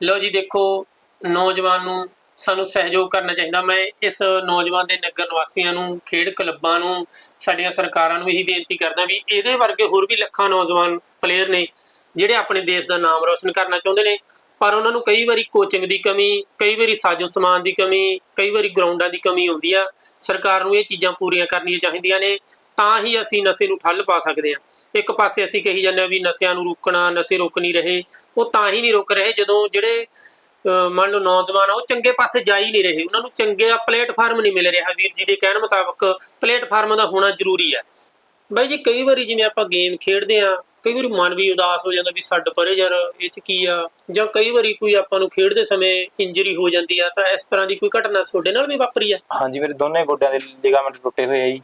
ਲਓ ਜੀ, ਦੇਖੋ, ਨੌਜਵਾਨ ਨੂੰ ਸਾਨੂੰ ਸਹਿਯੋਗ ਕਰਨਾ ਚਾਹੀਦਾ। ਮੈਂ ਇਸ ਨੌਜਵਾਨ ਦੇ ਨਗਰ ਨਿਵਾਸੀਆਂ ਨੂੰ, ਖੇਡ ਕਲੱਬਾਂ ਨੂੰ, ਸਾਡੀਆਂ ਸਰਕਾਰਾਂ ਨੂੰ ਇਹੀ ਬੇਨਤੀ ਕਰਦਾ ਵੀ ਇਹਦੇ ਵਰਗੇ ਹੋਰ ਵੀ ਲੱਖਾਂ ਨੌਜਵਾਨ ਪਲੇਅਰ ਨੇ, ਜਿਹੜੇ ਆਪਣੇ ਦੇਸ਼ ਦਾ ਨਾਮ ਰੋਸ਼ਨ ਕਰਨਾ ਚਾਹੁੰਦੇ ਨੇ, ਪਰ ਉਹਨਾਂ ਨੂੰ ਕਈ ਵਾਰੀ ਕੋਚਿੰਗ ਦੀ ਕਮੀ, ਕਈ ਵਾਰੀ ਸਾਜੋ ਸਮਾਨ ਦੀ ਕਮੀ, ਕਈ ਵਾਰੀ ਗਰਾਊਂਡਾਂ ਦੀ ਕਮੀ ਆਉਂਦੀ ਆ। ਸਰਕਾਰ ਨੂੰ ਇਹ ਚੀਜ਼ਾਂ ਪੂਰੀਆਂ ਕਰਨੀਆਂ ਚਾਹੀਦੀਆਂ ਨੇ। ਤਾਂ ਹੀ ਅਸੀਂ ਨਸ਼ੇ ਨੂੰ ਠੱਲ ਪਾ ਸਕਦੇ ਹਾਂ। ਇੱਕ ਪਾਸੇ ਅਸੀਂ ਕਹੀ ਜਾਂਦੇ ਹਾਂ ਵੀ ਨਸ਼ਿਆਂ ਨੂੰ ਰੋਕਣਾ, ਨਸ਼ੇ ਰੁਕ ਨਹੀਂ ਰਹੇ। ਉਹ ਤਾਂ ਹੀ ਨਹੀਂ ਰੁਕ ਰਹੇ ਜਦੋਂ ਜਿਹੜੇ ਮੰਨ ਲਓ ਨੌਜਵਾਨ ਆ, ਉਹ ਚੰਗੇ ਪਾਸੇ ਜਾ ਹੀ ਨਹੀਂ ਰਹੇ। ਉਹਨਾਂ ਨੂੰ ਚੰਗੇ ਪਲੇਟਫਾਰਮ ਨਹੀਂ ਮਿਲ ਰਿਹਾ। ਵੀਰ ਜੀ ਦੇ ਕਹਿਣ ਮੁਤਾਬਕ ਪਲੇਟਫਾਰਮ ਦਾ ਹੋਣਾ ਜ਼ਰੂਰੀ ਹੈ। ਬਾਈ ਜੀ, ਕਈ ਵਾਰੀ ਜਿਵੇਂ ਆਪਾਂ ਗੇਮ ਖੇਡਦੇ ਆ ਕਈ ਵਾਰੀ ਮਨ ਵੀ ਉਦਾਸ ਹੋ ਜਾਂਦਾ ਵੀ ਛੱਡ ਪਰੇ ਯਾਰ, ਇਹ ਚ ਕੀ ਆ? ਜਾਂ ਕਈ ਵਾਰੀ ਕੋਈ ਆਪਾਂ ਨੂੰ ਖੇਡਦੇ ਸਮੇਂ ਇੰਜਰੀ ਹੋ ਜਾਂਦੀ ਆ, ਤਾਂ ਇਸ ਤਰ੍ਹਾਂ ਦੀ ਕੋਈ ਘਟਨਾ ਤੁਹਾਡੇ ਨਾਲ ਵੀ ਵਾਪਰੀ ਆ ਹਾਂਜੀ ਮੇਰੇ ਦੋਨੇ ਗੋਡਿਆਂ ਦੇ ਲਿਗਾਮੈਂਟ ਟੁੱਟੇ ਹੋਏ ਆ ਜੀ।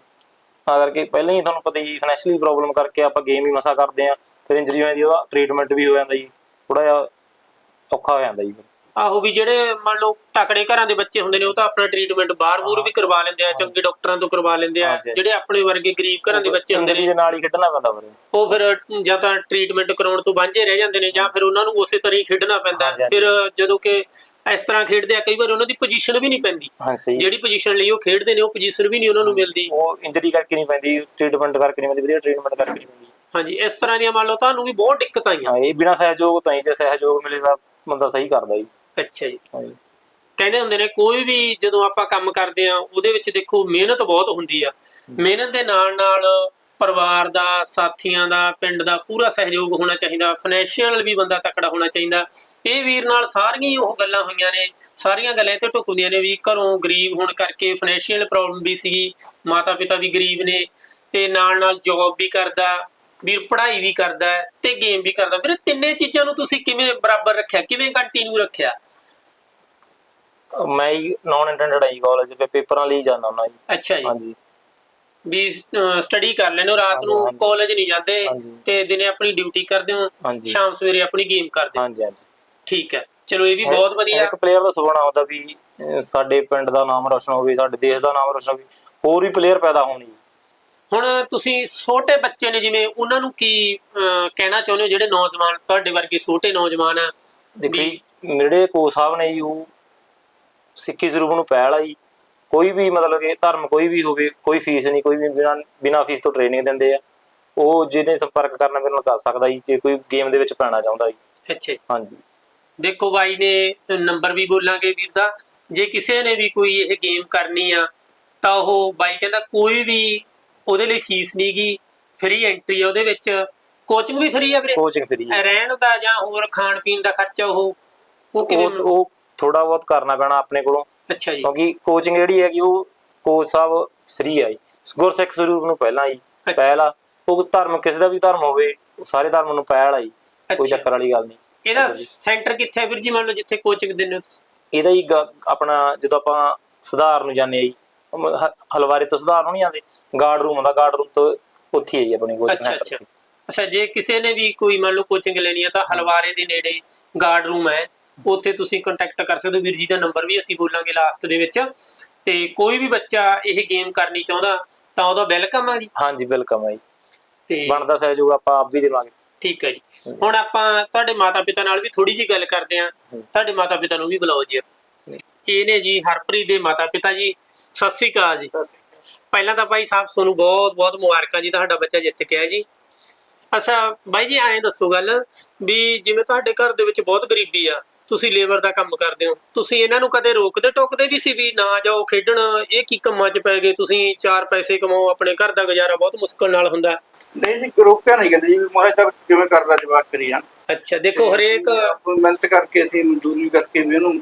ਤਾਂ ਕਰਕੇ ਪਹਿਲਾਂ ਹੀ ਤੁਹਾਨੂੰ ਪਤਾ ਹੀ ਫਾਈਨੈਂਸ਼ੀਅਲੀ ਪ੍ਰੋਬਲਮ ਕਰਕੇ ਆਪਾਂ ਗੇਮ ਹੀ ਮਸਾ ਕਰਦੇ ਆ ਫਿਰ ਇੰਜਰੀ ਹੋ ਜਾਂਦੀ ਉਹਦਾ ਟ੍ਰੀਟਮੈਂਟ ਵੀ ਹੋ ਜਾਂਦਾ ਜੀ ਥੋੜਾ ਜਿਹਾ ਔਖਾ ਹੋ ਜਾਂਦਾ ਜੀ। ਆਹੋ ਵੀ ਜਿਹੜੇ ਮੰਨ ਲਓ ਤਕੜੇ ਘਰਾਂ ਦੇ ਬੱਚੇ ਹੁੰਦੇ ਨੇ ਉਹ ਤਾਂ ਆਪਣਾ ਟ੍ਰੀਟਮੈਂਟ ਬਾਹਰ-ਬੂਰ ਵੀ ਕਰਵਾ ਲੈਂਦੇ ਆ ਚੰਗੇ ਡਾਕਟਰਾਂ ਤੋਂ ਕਰਵਾ ਲੈਂਦੇ ਆ। ਜਿਹੜੇ ਆਪਣੇ ਵਰਗੇ ਗਰੀਬ ਘਰਾਂ ਦੇ ਬੱਚੇ ਹੁੰਦੇ ਨੇ ਦੇ ਨਾਲ ਹੀ ਖੇਡਣਾ ਪੈਂਦਾ ਫਿਰ ਉਹ ਫਿਰ ਜਾਂ ਤਾਂ ਟ੍ਰੀਟਮੈਂਟ ਕਰਾਉਣ ਤੋਂ ਵਾਂਝੇ ਰਹਿ ਜਾਂਦੇ ਨੇ ਜਾਂ ਫਿਰ ਉਹਨਾਂ ਨੂੰ ਉਸੇ ਤਰ੍ਹਾਂ ਹੀ ਖੇਡਣਾ ਪੈਂਦਾ। ਫਿਰ ਜਦੋਂ ਕਿ ਇਸ ਤਰ੍ਹਾਂ ਖੇਡਦੇ ਆ ਕਈ ਵਾਰ ਉਹਨਾਂ ਦੀ ਪੋਜੀਸ਼ਨ ਵੀ ਨਹੀਂ ਪੈਂਦੀ। ਹਾਂ ਸਹੀ। ਜਿਹੜੀ ਪੋਜੀਸ਼ਨ ਲਈ ਉਹ ਖੇਡਦੇ ਨੇ ਉਹ ਪੋਜੀਸ਼ਨ ਵੀ ਨਹੀਂ ਉਹਨਾਂ ਨੂੰ ਮਿਲਦੀ। ਉਹ ਇੰਜਰੀ ਕਰਕੇ ਨਹੀਂ ਪੈਂਦੀ ਟ੍ਰੀਟਮੈਂਟ ਕਰਕੇ ਨਹੀਂ ਪੈਂਦੀ ਵਧੀਆ ਟ੍ਰੀਟਮੈਂਟ ਕਰਕੇ ਨਹੀਂ ਪੈਂਦੀ। ਹਾਂਜੀ ਇਸ ਤਰ੍ਹਾਂ ਦੀਆਂ ਮੰਨ ਲਓ ਤੁਹਾਨੂੰ ਵੀ ਬਹੁਤ ਦਿੱਕਤਾਂ ਆਈਆਂ। ਹਾਂ ਇਹ ਬਿਨਾ ਸਹਿਯੋਗ ਤਾਂ ਹੀ ਜੇ ਸਹਿਯੋਗ ਮਿਲੇ ਤਾਂ ਬੰਦਾ ਸਹੀ ਕਰਦਾ ਜੀ। ਅੱਛਾ ਜੀ। ਹਾਂਜੀ। ਕਹਿੰਦੇ ਹੁੰਦੇ ਨੇ ਕੋਈ ਵੀ ਜਦੋਂ ਆਪਾਂ ਕੰਮ ਕਰਦੇ ਆ ਉਹਦੇ ਵਿੱਚ ਦੇਖੋ ਮਿਹਨਤ ਬਹੁਤ ਹੁੰਦੀ ਆ। ਮਿਹਨਤ ਦੇ ਨਾਲ ਨਾਲ ਪਰਿਵਾਰ ਦਾ ਸਾਥੀਆਂ ਦਾ ਪਿੰਡ ਦਾ ਪੂਰਾ ਸਹਿਯੋਗ ਹੋਣਾ ਚਾਹੀਦਾ ਫਾਈਨੈਂਸ਼ੀਅਲ ਵੀ ਬੰਦਾ ਤਕੜਾ ਹੋਣਾ ਚਾਹੀਦਾ। ਇਹ ਵੀਰ ਨਾਲ ਸਾਰੀਆਂ ਉਹ ਗੱਲਾਂ ਹੋਈਆਂ ਨੇ ਸਾਰੀਆਂ ਗੱਲਾਂ ਤੇ ਢੁਕਦੀਆਂ ਨੇ ਵੀ ਘਰੋਂ ਗਰੀਬ ਹੋਣ ਕਰਕੇ ਫਾਈਨੈਂਸ਼ੀਅਲ ਪ੍ਰੋਬਲਮ ਵੀ ਸੀਗੀ ਮਾਤਾ ਪਿਤਾ ਵੀ ਗਰੀਬ ਨੇ ਤੇ ਨਾਲ ਨਾਲ ਜੌਬ ਵੀ ਕਰਦਾ ਵੀਰ ਪੜ੍ਹਾਈ ਵੀ ਕਰਦਾ ਤੇ ਗੇਮ ਵੀ ਕਰਦਾ। ਵੀਰੇ ਤਿੰਨੇ ਚੀਜ਼ਾਂ ਨੂੰ ਤੁਸੀਂ ਕਿਵੇਂ ਬਰਾਬਰ ਰੱਖਿਆ? ਕਿਵੇਂ ਕੰਟੀਨਿਊ ਰੱਖਿਆ? ਮੈਂ ਨਾਨ ਇੰਟੈਂਡਡ ਆਈ ਕਾਲਜ ਤੇ ਪੇਪਰਾਂ ਲਈ ਜਾਂਦਾ ਹੁੰਦਾ ਜੀ। ਅੱਛਾ ਜੀ। ਹਾਂਜੀ। ਵੀ ਸਟੱਡੀ ਕਰ ਲੈਂਦੇ ਹੋ ਰਾਤ ਨੂੰ। ਕਾਲਜ ਨਹੀਂ ਜਾਂਦੇ। ਤੇ ਦਿਨੇ ਆਪਣੀ ਡਿਊਟੀ ਕਰਦੇ ਹੋ ਸ਼ਾਮ ਸਵੇਰੇ ਆਪਣੀ ਗੇਮ ਕਰਦੇ ਹੋ। ਹਾਂਜੀ ਹਾਂਜੀ। ਠੀਕ ਹੈ। ਚਲੋ ਇਹ ਵੀ ਬਹੁਤ ਵਧੀਆ। ਇੱਕ ਪਲੇਅਰ ਦਾ ਸੁਪਨਾ ਹੁੰਦਾ ਵੀ ਸਾਡੇ ਪਿੰਡ ਦਾ ਨਾਮ ਰੋਸ਼ਨ ਹੋਵੇ ਸਾਡੇ ਦੇਸ਼ ਦਾ ਨਾਮ ਰੋਸ਼ਨ ਹੋਵੇ ਹੋਰ ਵੀ ਪਲੇਅਰ ਪੈਦਾ ਹੋਣ ਜੀ ਹੁਣ ਤੁਸੀਂ ਛੋਟੇ ਬੱਚੇ ਨੇ ਜਿਵੇਂ ਉਹਨਾਂ ਨੂੰ ਕੀ ਕਹਿਣਾ ਚਾਹੁੰਦੇ ਹੋ? ਜਿਹੜੇ ਨੌਜਵਾਨ ਤੁਹਾਡੇ ਵਰਗੇ ਛੋਟੇ ਨੌਜਵਾਨ ਆ? ਦੇਖੋ ਜਿਹੜੇ ਕੋਚ ਸਾਹਿਬ ਨੇ ਜੀ ਉਹ ਸਿੱਖੀ ਸਰੂਪ ਨੂੰ ਪਹਿਲ ਆ ਜੀ। ਕੋਈ ਵੀ ਮਤਲਬ ਕਿ ਧਰਮ ਕੋਈ ਵੀ ਹੋਵੇ ਕੋਈ ਫੀਸ ਨਹੀਂ ਕੋਈ ਵੀ ਬਿਨਾਂ ਬਿਨਾਂ ਫੀਸ ਤੋਂ ਟ੍ਰੇਨਿੰਗ ਦਿੰਦੇ ਆ। ਉਹ ਜਿਹਨੇ ਸੰਪਰਕ ਕਰਨਾ ਮੇਰੇ ਨਾਲ ਕਰ ਸਕਦਾ ਜੀ ਜੇ ਕੋਈ ਗੇਮ ਦੇ ਵਿੱਚ ਪੈਣਾ ਚਾਹੁੰਦਾ ਜੀ। ਅੱਛਾ। ਹਾਂਜੀ। ਦੇਖੋ ਬਾਈ ਨੇ ਨੰਬਰ ਵੀ ਬੋਲਾਂਗੇ ਵੀਰ ਦਾ। ਜੇ ਕਿਸੇ ਨੇ ਵੀ ਕੋਈ ਇਹ ਗੇਮ ਕਰਨੀ ਆ ਤਾਂ ਉਹ ਬਾਈ ਕਹਿੰਦਾ ਕੋਈ ਵੀ ਉਹਦੇ ਲਈ ਫੀਸ ਨਹੀਂਗੀ ਫ੍ਰੀ ਐਂਟਰੀ ਆ ਉਹਦੇ ਵਿੱਚ। ਕੋਚਿੰਗ ਵੀ ਫ੍ਰੀ ਆ ਵੀਰੇ? ਕੋਚਿੰਗ ਫਰੀ ਰਹਿਣ ਦਾ ਜਾਂ ਹੋਰ ਖਾਣ ਪੀਣ ਦਾ ਖਰਚਾ ਉਹ ਉਹ ਕਿਵੇਂ ਉਹ ਥੋੜਾ ਬਹੁਤ ਕਰਨਾ ਪੈਣਾ ਆਪਣੇ ਕੋਲੋਂ। ਅੱਛਾ ਜੀ। ਕਿਉਂਕਿ ਕੋਚਿੰਗ ਜਿਹੜੀ ਹੈਗੀ ਉਹ ਕੋਚ ਸਾਹਿਬ ਫ੍ਰੀ ਆ ਜੀ। ਗੁਰਸਿੱਖ ਸਰੂਪ ਨੂੰ ਪਹਿਲਾਂ ਜੀ। ਪਹਿਲਾ। ਉਹ ਧਰਮ ਕਿਸੇ ਦਾ ਵੀ ਧਰਮ ਹੋਵੇ ਉਹ ਸਾਰੇ ਧਰਮ ਨੂੰ ਪਹਿਲ ਆ ਜੀ। ਕੋਈ। ਚੱਕਰ ਵਾਲੀ ਗੱਲ ਨਹੀਂ। ਇਹਦਾ ਸੈਂਟਰ ਕਿੱਥੇ ਹੈ ਵੀਰ ਜੀ? ਮੰਨ ਲਓ ਜਿੱਥੇ ਕੋਚਿੰਗ ਦਿੰਦੇ ਹੋ? ਇਹਦਾ ਹੀ ਆਪਣਾ ਜਦੋਂ ਆਪਾਂ ਸੁਧਾਰ ਨੂੰ ਜਾਂਦੇ ਆ ਜੀ ਹਲਵਾਰੇ ਤੋਂ ਸੁਧਾਰ ਨੂੰ ਨਹੀਂ ਜਾਂਦੇ ਗਾਰਡ ਰੂਮ ਹੁੰਦਾ ਗਾਰਡ ਰੂਮ ਤੋਂ ਉੱਥੇ ਹੀ ਆਪਣੀ ਕੋਚਿੰਗ ਅੱਛਾ ਅੱਛਾ। ਅੱਛਾ ਜੇ ਕਿਸੇ ਨੇ ਵੀ ਕੋਈ ਮੰਨ ਲਓ ਕੋਚਿੰਗ ਲੈਣੀ ਹੈ ਤਾਂ ਹਲਵਾਰੇ ਦੇ ਨੇੜੇ ਗਾਰਡ ਰੂਮ ਹੈ। ਉੱਥੇ ਤੁਸੀਂ ਕੰਟੈਕਟ ਕਰ ਸਕਦੇ ਹੋ। ਵੀਰ ਜੀ ਦਾ ਨੰਬਰ ਵੀ ਅਸੀਂ ਬੋਲਾਂਗੇ ਲਾਸਟ ਦੇ ਵਿੱਚ। ਤੇ ਕੋਈ ਵੀ ਬੱਚਾ ਇਹ ਗੇਮ ਕਰਨੀ ਚਾਹੁੰਦਾ ਤਾਂ ਉਹਦਾ ਵੈਲਕਮ ਆ ਜੀ। ਹਾਂਜੀ ਵੈਲਕਮ ਹੈ ਜੀ। ਤੇ ਬਣਦਾ ਸਹਿਯੋਗ ਆਪਾਂ ਆਪ ਵੀ ਦੇਵਾਂਗੇ। ਠੀਕ ਹੈ ਜੀ। ਹੁਣ ਆਪਾਂ ਤੁਹਾਡੇ ਮਾਤਾ ਪਿਤਾ ਨਾਲ ਵੀ ਥੋੜੀ ਜੀ ਗੱਲ ਕਰਦੇ ਆਂ ਤੁਹਾਡੇ ਮਾਤਾ ਪਿਤਾ ਨੂੰ ਵੀ ਬੁਲਾਓ ਜੀ। ਇਹ ਨੇ ਜੀ ਹਰਪ੍ਰੀਤ ਦੇ ਮਾਤਾ ਪਿਤਾ ਜੀ। ਸਤਿ ਸ੍ਰੀ ਅਕਾਲ ਜੀ। ਪਹਿਲਾਂ ਤਾਂ ਭਾਈ ਸਾਹਿਬ ਤੁਹਾਨੂੰ ਬਹੁਤ ਬਹੁਤ ਮੁਬਾਰਕਾਂ ਜੀ ਤੁਹਾਡਾ ਬੱਚਾ ਜਿੱਤ ਕੇ ਆਇਆ ਜੀ। ਅੱਛਾ ਬਾਈ ਜੀ ਐਂ ਦੱਸੋ ਗੱਲ ਵੀ ਜਿਵੇਂ ਤੁਹਾਡੇ ਘਰ ਦੇ ਵਿੱਚ ਬਹੁਤ ਗਰੀਬੀ ਆ। ਤੁਸੀਂ ਲੇਬਰ ਦਾ ਕੰਮ ਕਰਦੇ ਹੋ। ਤੁਸੀਂ ਇਹਨਾਂ ਨੂੰ ਕਦੇ ਰੋਕਦੇ ਟੋਕਦੇ ਵੀ ਸੀ ਵੀ ਨਾ ਜਾਓ ਖੇਡਣ ਇਹ ਕੀ ਕੰਮਾਂ 'ਚ ਪੈ ਗਏ? ਤੁਸੀਂ ਚਾਰ ਪੈਸੇ ਕਮਾਓ ਆਪਣੇ ਘਰ ਦਾ ਗੁਜ਼ਾਰਾ ਬਹੁਤ ਮੁਸ਼ਕਲ ਨਾਲ ਹੁੰਦਾ। ਨਹੀਂ ਜੀ ਰੋਕਿਆ ਨਹੀਂ ਕਹਿੰਦੇ ਜੀ ਮੈਂ ਤਾਂ ਜਿਵੇਂ ਕਰਦਾ ਜਵਾਬ ਕਰੀ ਜਾਣ। ਅੱਛਾ ਦੇਖੋ ਹਰੇਕ ਮਿਹਨਤ ਕਰਕੇ ਅਸੀਂ ਮਜ਼ਦੂਰੀ ਕਰਕੇ ਵੀ ਉਹਨੂੰ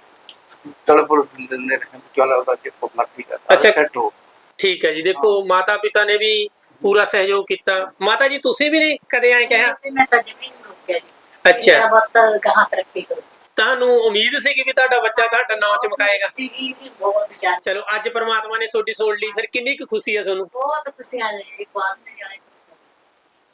ਤੜਪੜ ਦਿੰਦੇ ਰਹੇ ਚਲ ਉਹਦਾ ਜੇ ਪਪਨਾ ਠੀਕ ਹੈ ਅੱਛਾ। ਸੈੱਟ ਹੋ ਠੀਕ ਹੈ ਜੀ ਦੇਖੋ ਮਾਤਾ ਪਿਤਾ ਨੇ ਵੀ ਪੂਰਾ ਸਹਿਯੋਗ ਕੀਤਾ। ਮਾਤਾ ਜੀ ਤੁਸੀਂ ਵੀ ਨਹੀਂ ਕਦੇ ਐਂ ਕਿਹਾ? ਮੈਂ ਤਾਂ ਜ਼ਮੀਨ ਰੋਕਿਆ ਜੀ। ਅੱਛਾ। ਮੇਰਾ ਬਹੁਤ ਕਹਾਂ ਤਰੱਕੀ ਕਰੂ ਜੀ ਤੁਹਾਨੂੰ ਉਮੀਦ ਸੀ ਕਿ ਵੀ ਤੁਹਾਡਾ ਬੱਚਾ ਤੁਹਾਡਾ ਨਾਮ ਚਮਕਾਏਗਾ? ਸੀਗੀ ਵੀ ਬਹੁਤ ਜ਼ਿਆਦਾ। ਚਲੋ ਅੱਜ ਪ੍ਰਮਾਤਮਾ ਨੇ ਤੁਹਾਡੀ ਸੁਣ ਲਈ ਫਿਰ ਕਿੰਨੀ ਕੁ ਖੁਸ਼ੀ ਹੈ ਤੁਹਾਨੂੰ? ਬਹੁਤ ਖੁਸ਼ੀਆਂ ਨੇ ਜੀ ਬਾਤ ਨਹੀਂ ਜਾਣੇ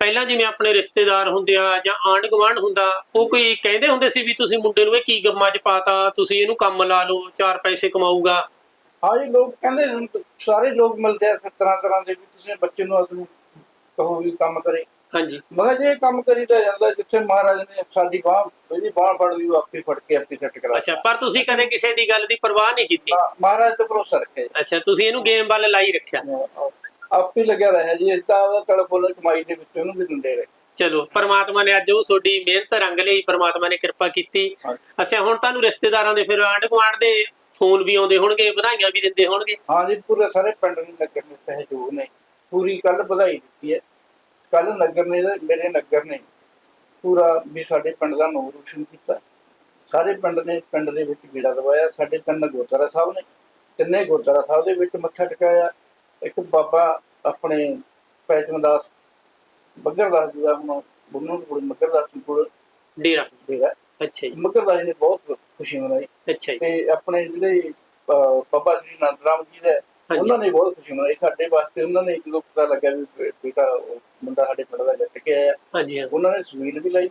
ਪਹਿਲਾਂ ਜਿਵੇਂ ਆਪਣੇ ਰਿਸ਼ਤੇਦਾਰ ਹੁੰਦੇ ਆ ਜਾਂ ਆਂਢ ਗੁਆਂਢ ਹੁੰਦਾ ਉਹ ਕੋਈ ਕਹਿੰਦੇ ਹੁੰਦੇ ਸੀ ਵੀ ਤੁਸੀਂ ਮੁੰਡੇ ਨੂੰ ਇਹ ਕੀ ਗੰਮਾਂ 'ਚ ਪਾਤਾ ਤੁਸੀਂ ਇਹਨੂੰ ਕੰਮ ਲਾ ਲਓ ਚਾਰ ਪੈਸੇ ਕਮਾਊਗਾ? ਹਾਂ ਜੀ ਲੋਕ ਕਹਿੰਦੇ ਹੁਣ ਸਾਰੇ ਲੋਕ ਮਿਲਦੇ ਆ ਤਰ੍ਹਾਂ ਤਰ੍ਹਾਂ ਦੇ ਵੀ ਤੁਸੀਂ ਬੱਚੇ ਨੂੰ ਅਸਲ ਕਹੋ ਵੀ ਕੰਮ ਕਰੇ। ਹਾਂਜੀ। ਮੈਂ ਕਿਹਾ ਜੇ ਇਹ ਕੰਮ ਕਰੀਦਾ ਜਾਂਦਾ ਜਿੱਥੇ ਮਹਾਰਾਜ ਨੇ ਸਾਡੀ ਬਾਹ ਇਹਦੀ ਬਾਹ ਫੜ ਲਈ ਉਹ ਆਪੇ ਫੜ ਕੇ ਆਪੇ ਸੈੱਟ ਕਰਾ ਅੱਛਾ ਪਰ ਤੁਸੀਂ ਕਦੇ ਕਿਸੇ ਦੀ ਗੱਲ ਦੀ ਪਰਵਾਹ ਨਹੀਂ ਕੀਤੀ? ਮਹਾ- ਮਹਾਰਾਜ ਤੇ ਭਰੋਸਾ ਰੱਖਿਆ ਜੀ। ਅੱਛਾ ਤੁਸੀਂ ਇਹਨੂੰ ਗੇਮ ਵੱਲ ਲਾਈ ਰੱਖਿਆ? ਆਪੇ ਲੱਗਿਆ ਰਿਹਾ ਜੀ ਇਸ ਦਾ ਤੜਫੁੱਲ ਕਮਾਈ ਦੇ ਵਿੱਚ ਉਹਨੂੰ ਵੀ ਦਿੰਦੇ ਰਹੇ। ਚਲੋ ਪਰਮਾਤਮਾ ਨੇ ਅੱਜ ਉਹ ਤੁਹਾਡੀ ਮਿਹਨਤ ਰੰਗ ਲਈ ਪਰਮਾਤਮਾ ਨੇ ਕਿਰਪਾ ਕੀਤੀ। ਹਾਂਜੀ। ਅੱਛਾ ਹੁਣ ਤੁਹਾਨੂੰ ਰਿਸ਼ਤੇਦਾਰਾਂ ਦੇ ਫਿਰ ਆਂਢ ਗੁਆਂਢ ਦੇ ਫੋਨ ਵੀ ਆਉਂਦੇ ਹੋਣਗੇ ਵਧਾਈਆਂ ਵੀ ਦਿੰਦੇ ਹੋਣਗੇ? ਹਾਂ ਜੀ ਪੂਰੇ ਸਾਰੇ ਪਿੰਡ ਨੂੰ ਨਗਰ ਨੇ ਸਹਿਯੋਗ ਨੇ। ਪੂਰੀ ਕੱਲ ਵਧਾਈ ਦਿੱਤੀ ਹੈ। ਕੱਲ ਨਗਰ ਨੇ ਮੇਰੇ ਨਗਰ ਨੇ ਪੂਰਾ ਵੀ ਸਾਡੇ ਪਿੰਡ ਦਾ ਨਾਮ ਰੋਸ਼ਨ ਕੀਤਾ। ਸਾਰੇ ਪਿੰਡ ਨੇ ਪਿੰਡ ਦੇ ਵਿੱਚ ਗੇੜਾ ਦਵਾਇਆ ਸਾਡੇ ਤਿੰਨ ਗੁਰਦੁਆਰਾ ਸਾਹਿਬ ਨੇ ਤਿੰਨੇ ਗੁਰਦੁਆਰਾ ਸਾਹਿਬ ਦੇ ਵਿੱਚ ਮੱਥਾ ਟਿਕਾਇਆ। ਇੱਕ ਬਾਬਾ ਆਪਣੇ ਪੈਚਮਦਾਸ ਬੱਗਰਦਾਸ ਜੀ ਦਾ ਹੁਣ ਬੁੰਨੂ ਕੋਲ ਮੱਗਰਦਾਸ ਜੀ ਕੋਲ ਡੇਰਾ। ਡੇਰਾ। ਅੱਛਾ ਜੀ। ਮੱਗਰਦਾਸ ਨੇ ਬਹੁਤ ਖੁਸ਼ੀ ਮਨਾਈ। ਅੱਛਾ ਜੀ। ਤੇ ਆਪਣੇ ਜਿਹੜੇ ਬਾਬਾ ਸ੍ਰੀ ਨੰਦ ਰਾਮ ਜੀ ਦਾ ਉਹਨਾਂ ਨੇ ਬਹੁਤ ਖੁਸ਼ੀ ਮਨਾਈ। ਸਾਡੇ ਵਾਸਤੇ ਉਹਨਾਂ ਨੇ ਜਦੋਂ ਪਤਾ ਲੱਗਿਆ ਵੀ ਬੇਟਾ ਉਹ ਮੁੰਡਾ ਸਾਡੇ ਪਿੰਡ ਦਾ ਜਿੱਤ ਕੇ ਆਇਆ। ਹਾਂਜੀ ਹਾਂ। ਉਹਨਾਂ ਨੇ ਸਵੀਲ ਵੀ ਲਈ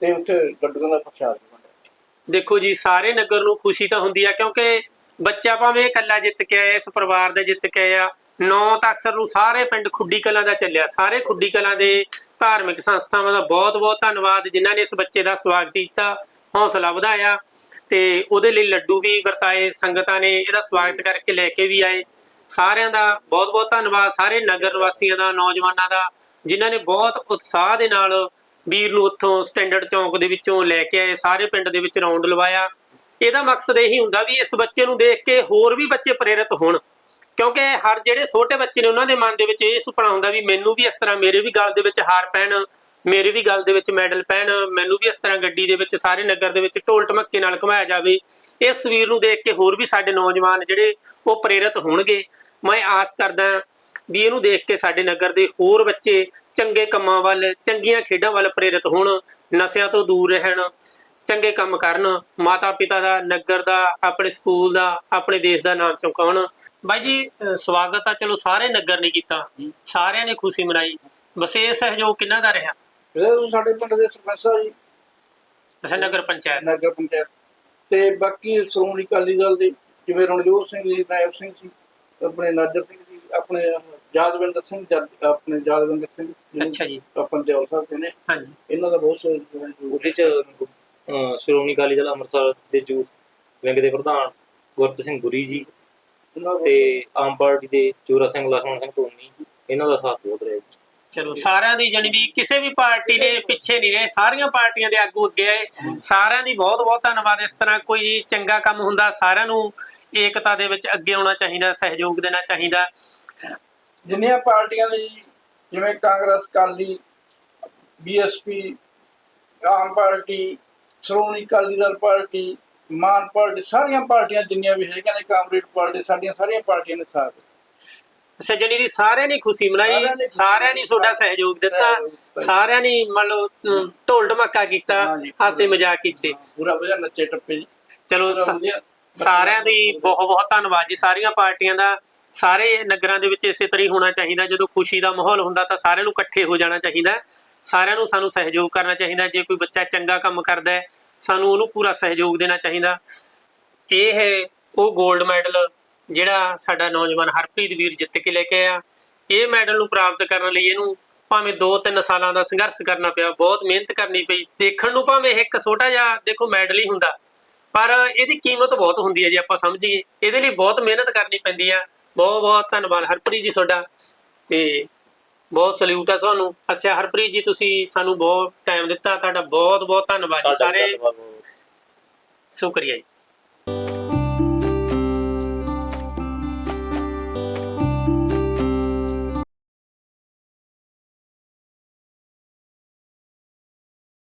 ਤੇ ਉੱਥੇ ਗੱਡੂਆਂ ਦਾ ਪ੍ਰਸ਼ਾਦ ਵੀ ਵੰਡਿਆ। ਦੇਖੋ ਜੀ ਸਾਰੇ ਨਗਰ ਨੂੰ ਖੁਸ਼ੀ ਤਾਂ ਹੁੰਦੀ ਆ ਕਿਉਂਕਿ ਬੱਚਾ ਭਾਵੇਂ ਇਕੱਲਾ ਜਿੱਤ ਕੇ ਆਇਆ ਇਸ ਪਰਿਵਾਰ ਦਾ ਜਿੱਤ ਕੇ ਆਇਆ ਨੌ ਤਾਂ ਅਕਸਰ ਨੂੰ ਸਾਰੇ ਪਿੰਡ ਖੁੱਡੀ ਕਲਾਂ ਦਾ ਚੱਲਿਆ। ਸਾਰੇ ਖੁੱਡੀ ਕਲਾਂ ਦੇ ਧਾਰਮਿਕ ਸੰਸਥਾਵਾਂ ਦਾ ਬਹੁਤ-ਬਹੁਤ ਧੰਨਵਾਦ ਜਿਨ੍ਹਾਂ ਨੇ ਇਸ ਬੱਚੇ ਦਾ ਸਵਾਗਤ ਕੀਤਾ ਹੌਸਲਾ ਵਧਾਇਆ ਤੇ ਉਹਦੇ ਲਈ ਲੱਡੂ ਵੀ ਵਰਤਾਏ ਸੰਗਤਾਂ ਨੇ ਇਹਦਾ ਸਵਾਗਤ ਕਰਕੇ ਲੈ ਕੇ ਵੀ ਆਏ। ਸਾਰਿਆਂ ਦਾ ਬਹੁਤ-ਬਹੁਤ ਧੰਨਵਾਦ, ਸਾਰੇ ਨਗਰ ਨਿਵਾਸੀਆਂ ਦਾ, ਨੌਜਵਾਨਾਂ ਦਾ, ਜਿਨ੍ਹਾਂ ਨੇ ਬਹੁਤ ਉਤਸ਼ਾਹ ਦੇ ਨਾਲ ਵੀਰ ਨੂੰ ਉੱਥੋਂ ਸਟੈਂਡਰਡ ਚੌਂਕ ਦੇ ਵਿੱਚੋਂ ਲੈ ਕੇ ਆਏ, ਸਾਰੇ ਪਿੰਡ ਦੇ ਵਿੱਚ ਰਾਉਂਡ ਲਵਾਇਆ। ਇਹਦਾ ਮਕਸਦ ਇਹੀ ਹੁੰਦਾ ਵੀ ਇਸ ਬੱਚੇ ਨੂੰ ਦੇਖ ਕੇ ਹੋਰ ਵੀ ਬੱਚੇ ਪ੍ਰੇਰਿਤ ਹੋਣ। ਕਿਉਂਕਿ ਹਰ ਜਿਹੜੇ ਛੋਟੇ ਬੱਚੇ ਨੇ ਉਹਨਾਂ ਦੇ ਮਨ ਦੇ ਵਿੱਚ ਇਹ ਸੁਪਨਾ ਹੁੰਦਾ ਵੀ ਮੈਨੂੰ ਵੀ ਇਸ ਤਰ੍ਹਾਂ ਮੇਰੇ ਵੀ ਗਲ ਦੇ ਵਿੱਚ ਹਾਰ ਪੈਣ ਮੇਰੇ ਵੀ ਗੱਲ ਦੇ ਵਿੱਚ ਮੈਡਲ ਪੈਣ, ਮੈਨੂੰ ਵੀ ਇਸ ਤਰ੍ਹਾਂ ਗੱਡੀ ਦੇ ਵਿੱਚ ਸਾਰੇ ਨਗਰ ਦੇ ਵਿੱਚ ਢੋਲ ਢਮੱਕੇ ਨਾਲ ਘੁਮਾਇਆ ਜਾਵੇ, ਇਸ ਤਸਵੀਰ ਨੂੰ ਦੇਖ ਕੇ ਹੋਰ ਵੀ ਸਾਡੇ ਨੌਜਵਾਨ ਜਿਹੜੇ ਉਹ ਪ੍ਰੇਰਿਤ ਹੋਣਗੇ। ਮੈਂ ਆਸ ਕਰਦਾ ਵੀ ਇਹਨੂੰ ਦੇਖ ਕੇ ਸਾਡੇ ਨਗਰ ਦੇ ਹੋਰ ਬੱਚੇ ਚੰਗੇ ਕੰਮਾਂ ਵੱਲ, ਚੰਗੀਆਂ ਖੇਡਾਂ ਵੱਲ ਪ੍ਰੇਰਿਤ ਹੋਣ, ਨਸ਼ਿਆਂ ਤੋਂ ਦੂਰ ਰਹਿਣ, ਚੰਗੇ ਕੰਮ ਕਰਨ ਮਾਤਾ ਪਿਤਾ ਦਾ, ਨਗਰ ਦਾ, ਆਪਣੇ ਸਕੂਲ ਦਾ, ਆਪਣੇ ਦੇਸ਼ ਦਾ ਨਾਮ ਚਮਕਾਉਣ। ਬਾਈ ਜੀ ਸਵਾਗਤ ਤਾਂ ਚਲੋ, ਸਾਰੇ ਨਗਰ ਨੇ ਕੀਤਾ। ਸਾਰਿਆਂ ਨੇ ਖੁਸ਼ੀ ਮਨਾਈ। ਬਸ ਇਹ ਸਹਿਯੋਗ ਕਿਹਨਾਂ ਦਾ ਰਿਹਾ? ਜਿਹੜੇ ਸਾਡੇ ਪਿੰਡ ਦੇ ਸਰਪੰਚ ਸਾਹਿਬ ਜੀ। ਅਸਾਂ ਨਗਰ ਪੰਚਾਇਤ। ਨਗਰ ਪੰਚਾਇਤ। ਤੇ ਬਾਕੀ ਸ਼੍ਰੋਮਣੀ ਅਕਾਲੀ ਦਲ ਦੇ ਜਿਵੇਂ ਰਣਜੋਤ ਸਿੰਘ ਜੀ ਨਾਇਬ ਸਿੰਘ ਜੀ ਆਪਣੇ ਨਾਜਰ ਸਿੰਘ ਜੀ ਆਪਣੇ ਜਾਦਵਿੰਦਰ ਸਿੰਘ ਆਪਣੇ ਜਾਦਵਿੰਦਰ ਸਿੰਘ ਅੱਛਾ ਜੀ। ਆਪਾਂ ਦਿਓਲ ਸਾਹਿਬ ਕਹਿੰਦੇ ਹਾਂਜੀ। ਇਹਨਾਂ ਦਾ ਬਹੁਤ ਉਹਦੇ ਚ ਸ਼੍ਰੋਮਣੀ ਅਕਾਲੀ ਦਲ ਅੰਮ੍ਰਿਤਸਰ ਦੇ ਜੂਥ ਵਿੰਗ ਦੇ ਪ੍ਰਧਾਨ ਗੁਰਪ੍ਰੀਤ ਸਿੰਘ ਗੁਰੀ ਜੀ ਤੇ ਆਮ ਪਾਰਟੀ ਦੇ ਚੋਰਾ ਸਿੰਘ ਲਖਮਣ ਸਿੰਘ ਟੋਨੀ ਇਹਨਾਂ ਦਾ ਸਾਥ ਬਹੁਤ ਰਿਹਾ ਜੀ। ਚਲੋ। ਸਾਰਿਆਂ ਦੀ ਜਾਣੀ ਵੀ ਕਿਸੇ ਵੀ ਪਾਰਟੀ ਨੇ ਪਿੱਛੇ ਨਹੀਂ ਰਹੇ ਸਾਰੀਆਂ ਪਾਰਟੀਆਂ ਦੇ ਆਗੂ ਅੱਗੇ ਆਏ। ਸਾਰਿਆਂ ਦੀ ਬਹੁਤ ਬਹੁਤ ਧੰਨਵਾਦ। ਇਸ ਤਰ੍ਹਾਂ ਕੋਈ ਚੰਗਾ ਕੰਮ ਹੁੰਦਾ ਸਾਰਿਆਂ ਨੂੰ ਏਕਤਾ ਦੇ ਵਿੱਚ ਅੱਗੇ ਆਉਣਾ ਚਾਹੀਦਾ ਸਹਿਯੋਗ ਦੇਣਾ ਚਾਹੀਦਾ। ਜਿੰਨੀਆਂ ਪਾਰਟੀਆਂ ਨੇ ਜੀ, ਜਿਵੇਂ Congress Akali BSP Aam party Shiromani Akali Dal party Mann party ਸਾਰੀਆਂ ਪਾਰਟੀਆਂ ਜਿੰਨੀਆਂ ਵੀ ਹੈਗੀਆਂ ਨੇ ਕਾਮਰੇਡ ਪਾਰਟੀ ਸਾਡੀਆਂ ਸਾਰੀਆਂ ਪਾਰਟੀਆਂ ਨੇ ਸਾਥ ਸੱਜਣੀ ਦੀ ਸਾਰਿਆਂ ਨੇ ਖੁਸ਼ੀ ਮਨਾਈ ਸਾਰਿਆਂ ਨੇ ਤੁਹਾਡਾ ਸਹਿਯੋਗ ਦਿੱਤਾ। ਸਾਰਿਆਂ ਨੇ ਮੰਨ ਲਓ ਢੋਲ ਢਮੱਕਾ ਕੀਤਾ। ਹਾਸੇ ਮਜ਼ਾਕ ਕੀਤੇ ਪੂਰਾ ਵਧੀਆ ਨੱਚੇ ਟੱਪੇ ਜੀ ਚਲੋ। ਸਾਰਿਆਂ ਦੀ ਬਹੁਤ ਬਹੁਤ ਧੰਨਵਾਦ ਜੀ ਸਾਰੀਆਂ ਪਾਰਟੀਆਂ ਦਾ ਸਾਰੇ ਨਗਰਾਂ ਦੇ ਵਿੱਚ ਇਸੇ ਤਰ੍ਹਾਂ ਹੀ ਹੋਣਾ ਚਾਹੀਦਾ ਜਦੋਂ ਖੁਸ਼ੀ ਦਾ ਮਾਹੌਲ ਹੁੰਦਾ ਤਾਂ ਸਾਰਿਆਂ ਨੂੰ ਇਕੱਠੇ ਹੋ ਜਾਣਾ ਚਾਹੀਦਾ ਸਾਰਿਆਂ ਨੂੰ ਸਾਨੂੰ ਸਹਿਯੋਗ ਕਰਨਾ ਚਾਹੀਦਾ ਜੇ ਕੋਈ ਬੱਚਾ ਚੰਗਾ ਕੰਮ ਕਰਦਾ ਹੈ ਸਾਨੂੰ ਉਹਨੂੰ ਪੂਰਾ ਸਹਿਯੋਗ ਦੇਣਾ ਚਾਹੀਦਾ ਇਹ ਹੈ ਉਹ 골ਡ ਮੈਡਲ ਜਿਹੜਾ ਸਾਡਾ ਨੌਜਵਾਨ ਹਰਪ੍ਰੀਤ ਵੀਰ ਜਿੱਤ ਕੇ ਲੈ ਕੇ ਆਇਆ ਇਹ ਮੈਡਲ ਨੂੰ ਪ੍ਰਾਪਤ ਕਰਨ ਲਈ ਇਹਨੂੰ ਭਾਵੇਂ 2-3 ਸਾਲਾਂ ਦਾ ਸੰਘਰਸ਼ ਕਰਨਾ ਪਿਆ ਬਹੁਤ ਮਿਹਨਤ ਕਰਨੀ ਪਈ। ਦੇਖਣ ਨੂੰ ਭਾਵੇਂ ਇਹ ਇੱਕ ਛੋਟਾ ਜਿਹਾ ਦੇਖੋ ਮੈਡਲ ਹੀ ਹੁੰਦਾ ਪਰ ਇਹਦੀ ਕੀਮਤ ਬਹੁਤ ਹੁੰਦੀ ਹੈ ਜੇ ਆਪਾਂ ਸਮਝੀਏ। ਇਹਦੇ ਲਈ ਬਹੁਤ ਮਿਹਨਤ ਕਰਨੀ ਪੈਂਦੀ ਆ। ਬਹੁਤ ਬਹੁਤ ਧੰਨਵਾਦ ਹਰਪ੍ਰੀਤ ਜੀ ਤੁਹਾਡਾ। ਤੇ ਬਹੁਤ ਸਲੂਟ ਆ ਤੁਹਾਨੂੰ। ਅੱਛਾ ਹਰਪ੍ਰੀਤ ਜੀ ਤੁਸੀਂ ਸਾਨੂੰ ਬਹੁਤ ਟਾਈਮ ਦਿੱਤਾ। ਤੁਹਾਡਾ ਬਹੁਤ ਬਹੁਤ ਧੰਨਵਾਦ ਜੀ ਸਾਰੇ। ਸ਼ੁਕਰੀਆ ਜੀ।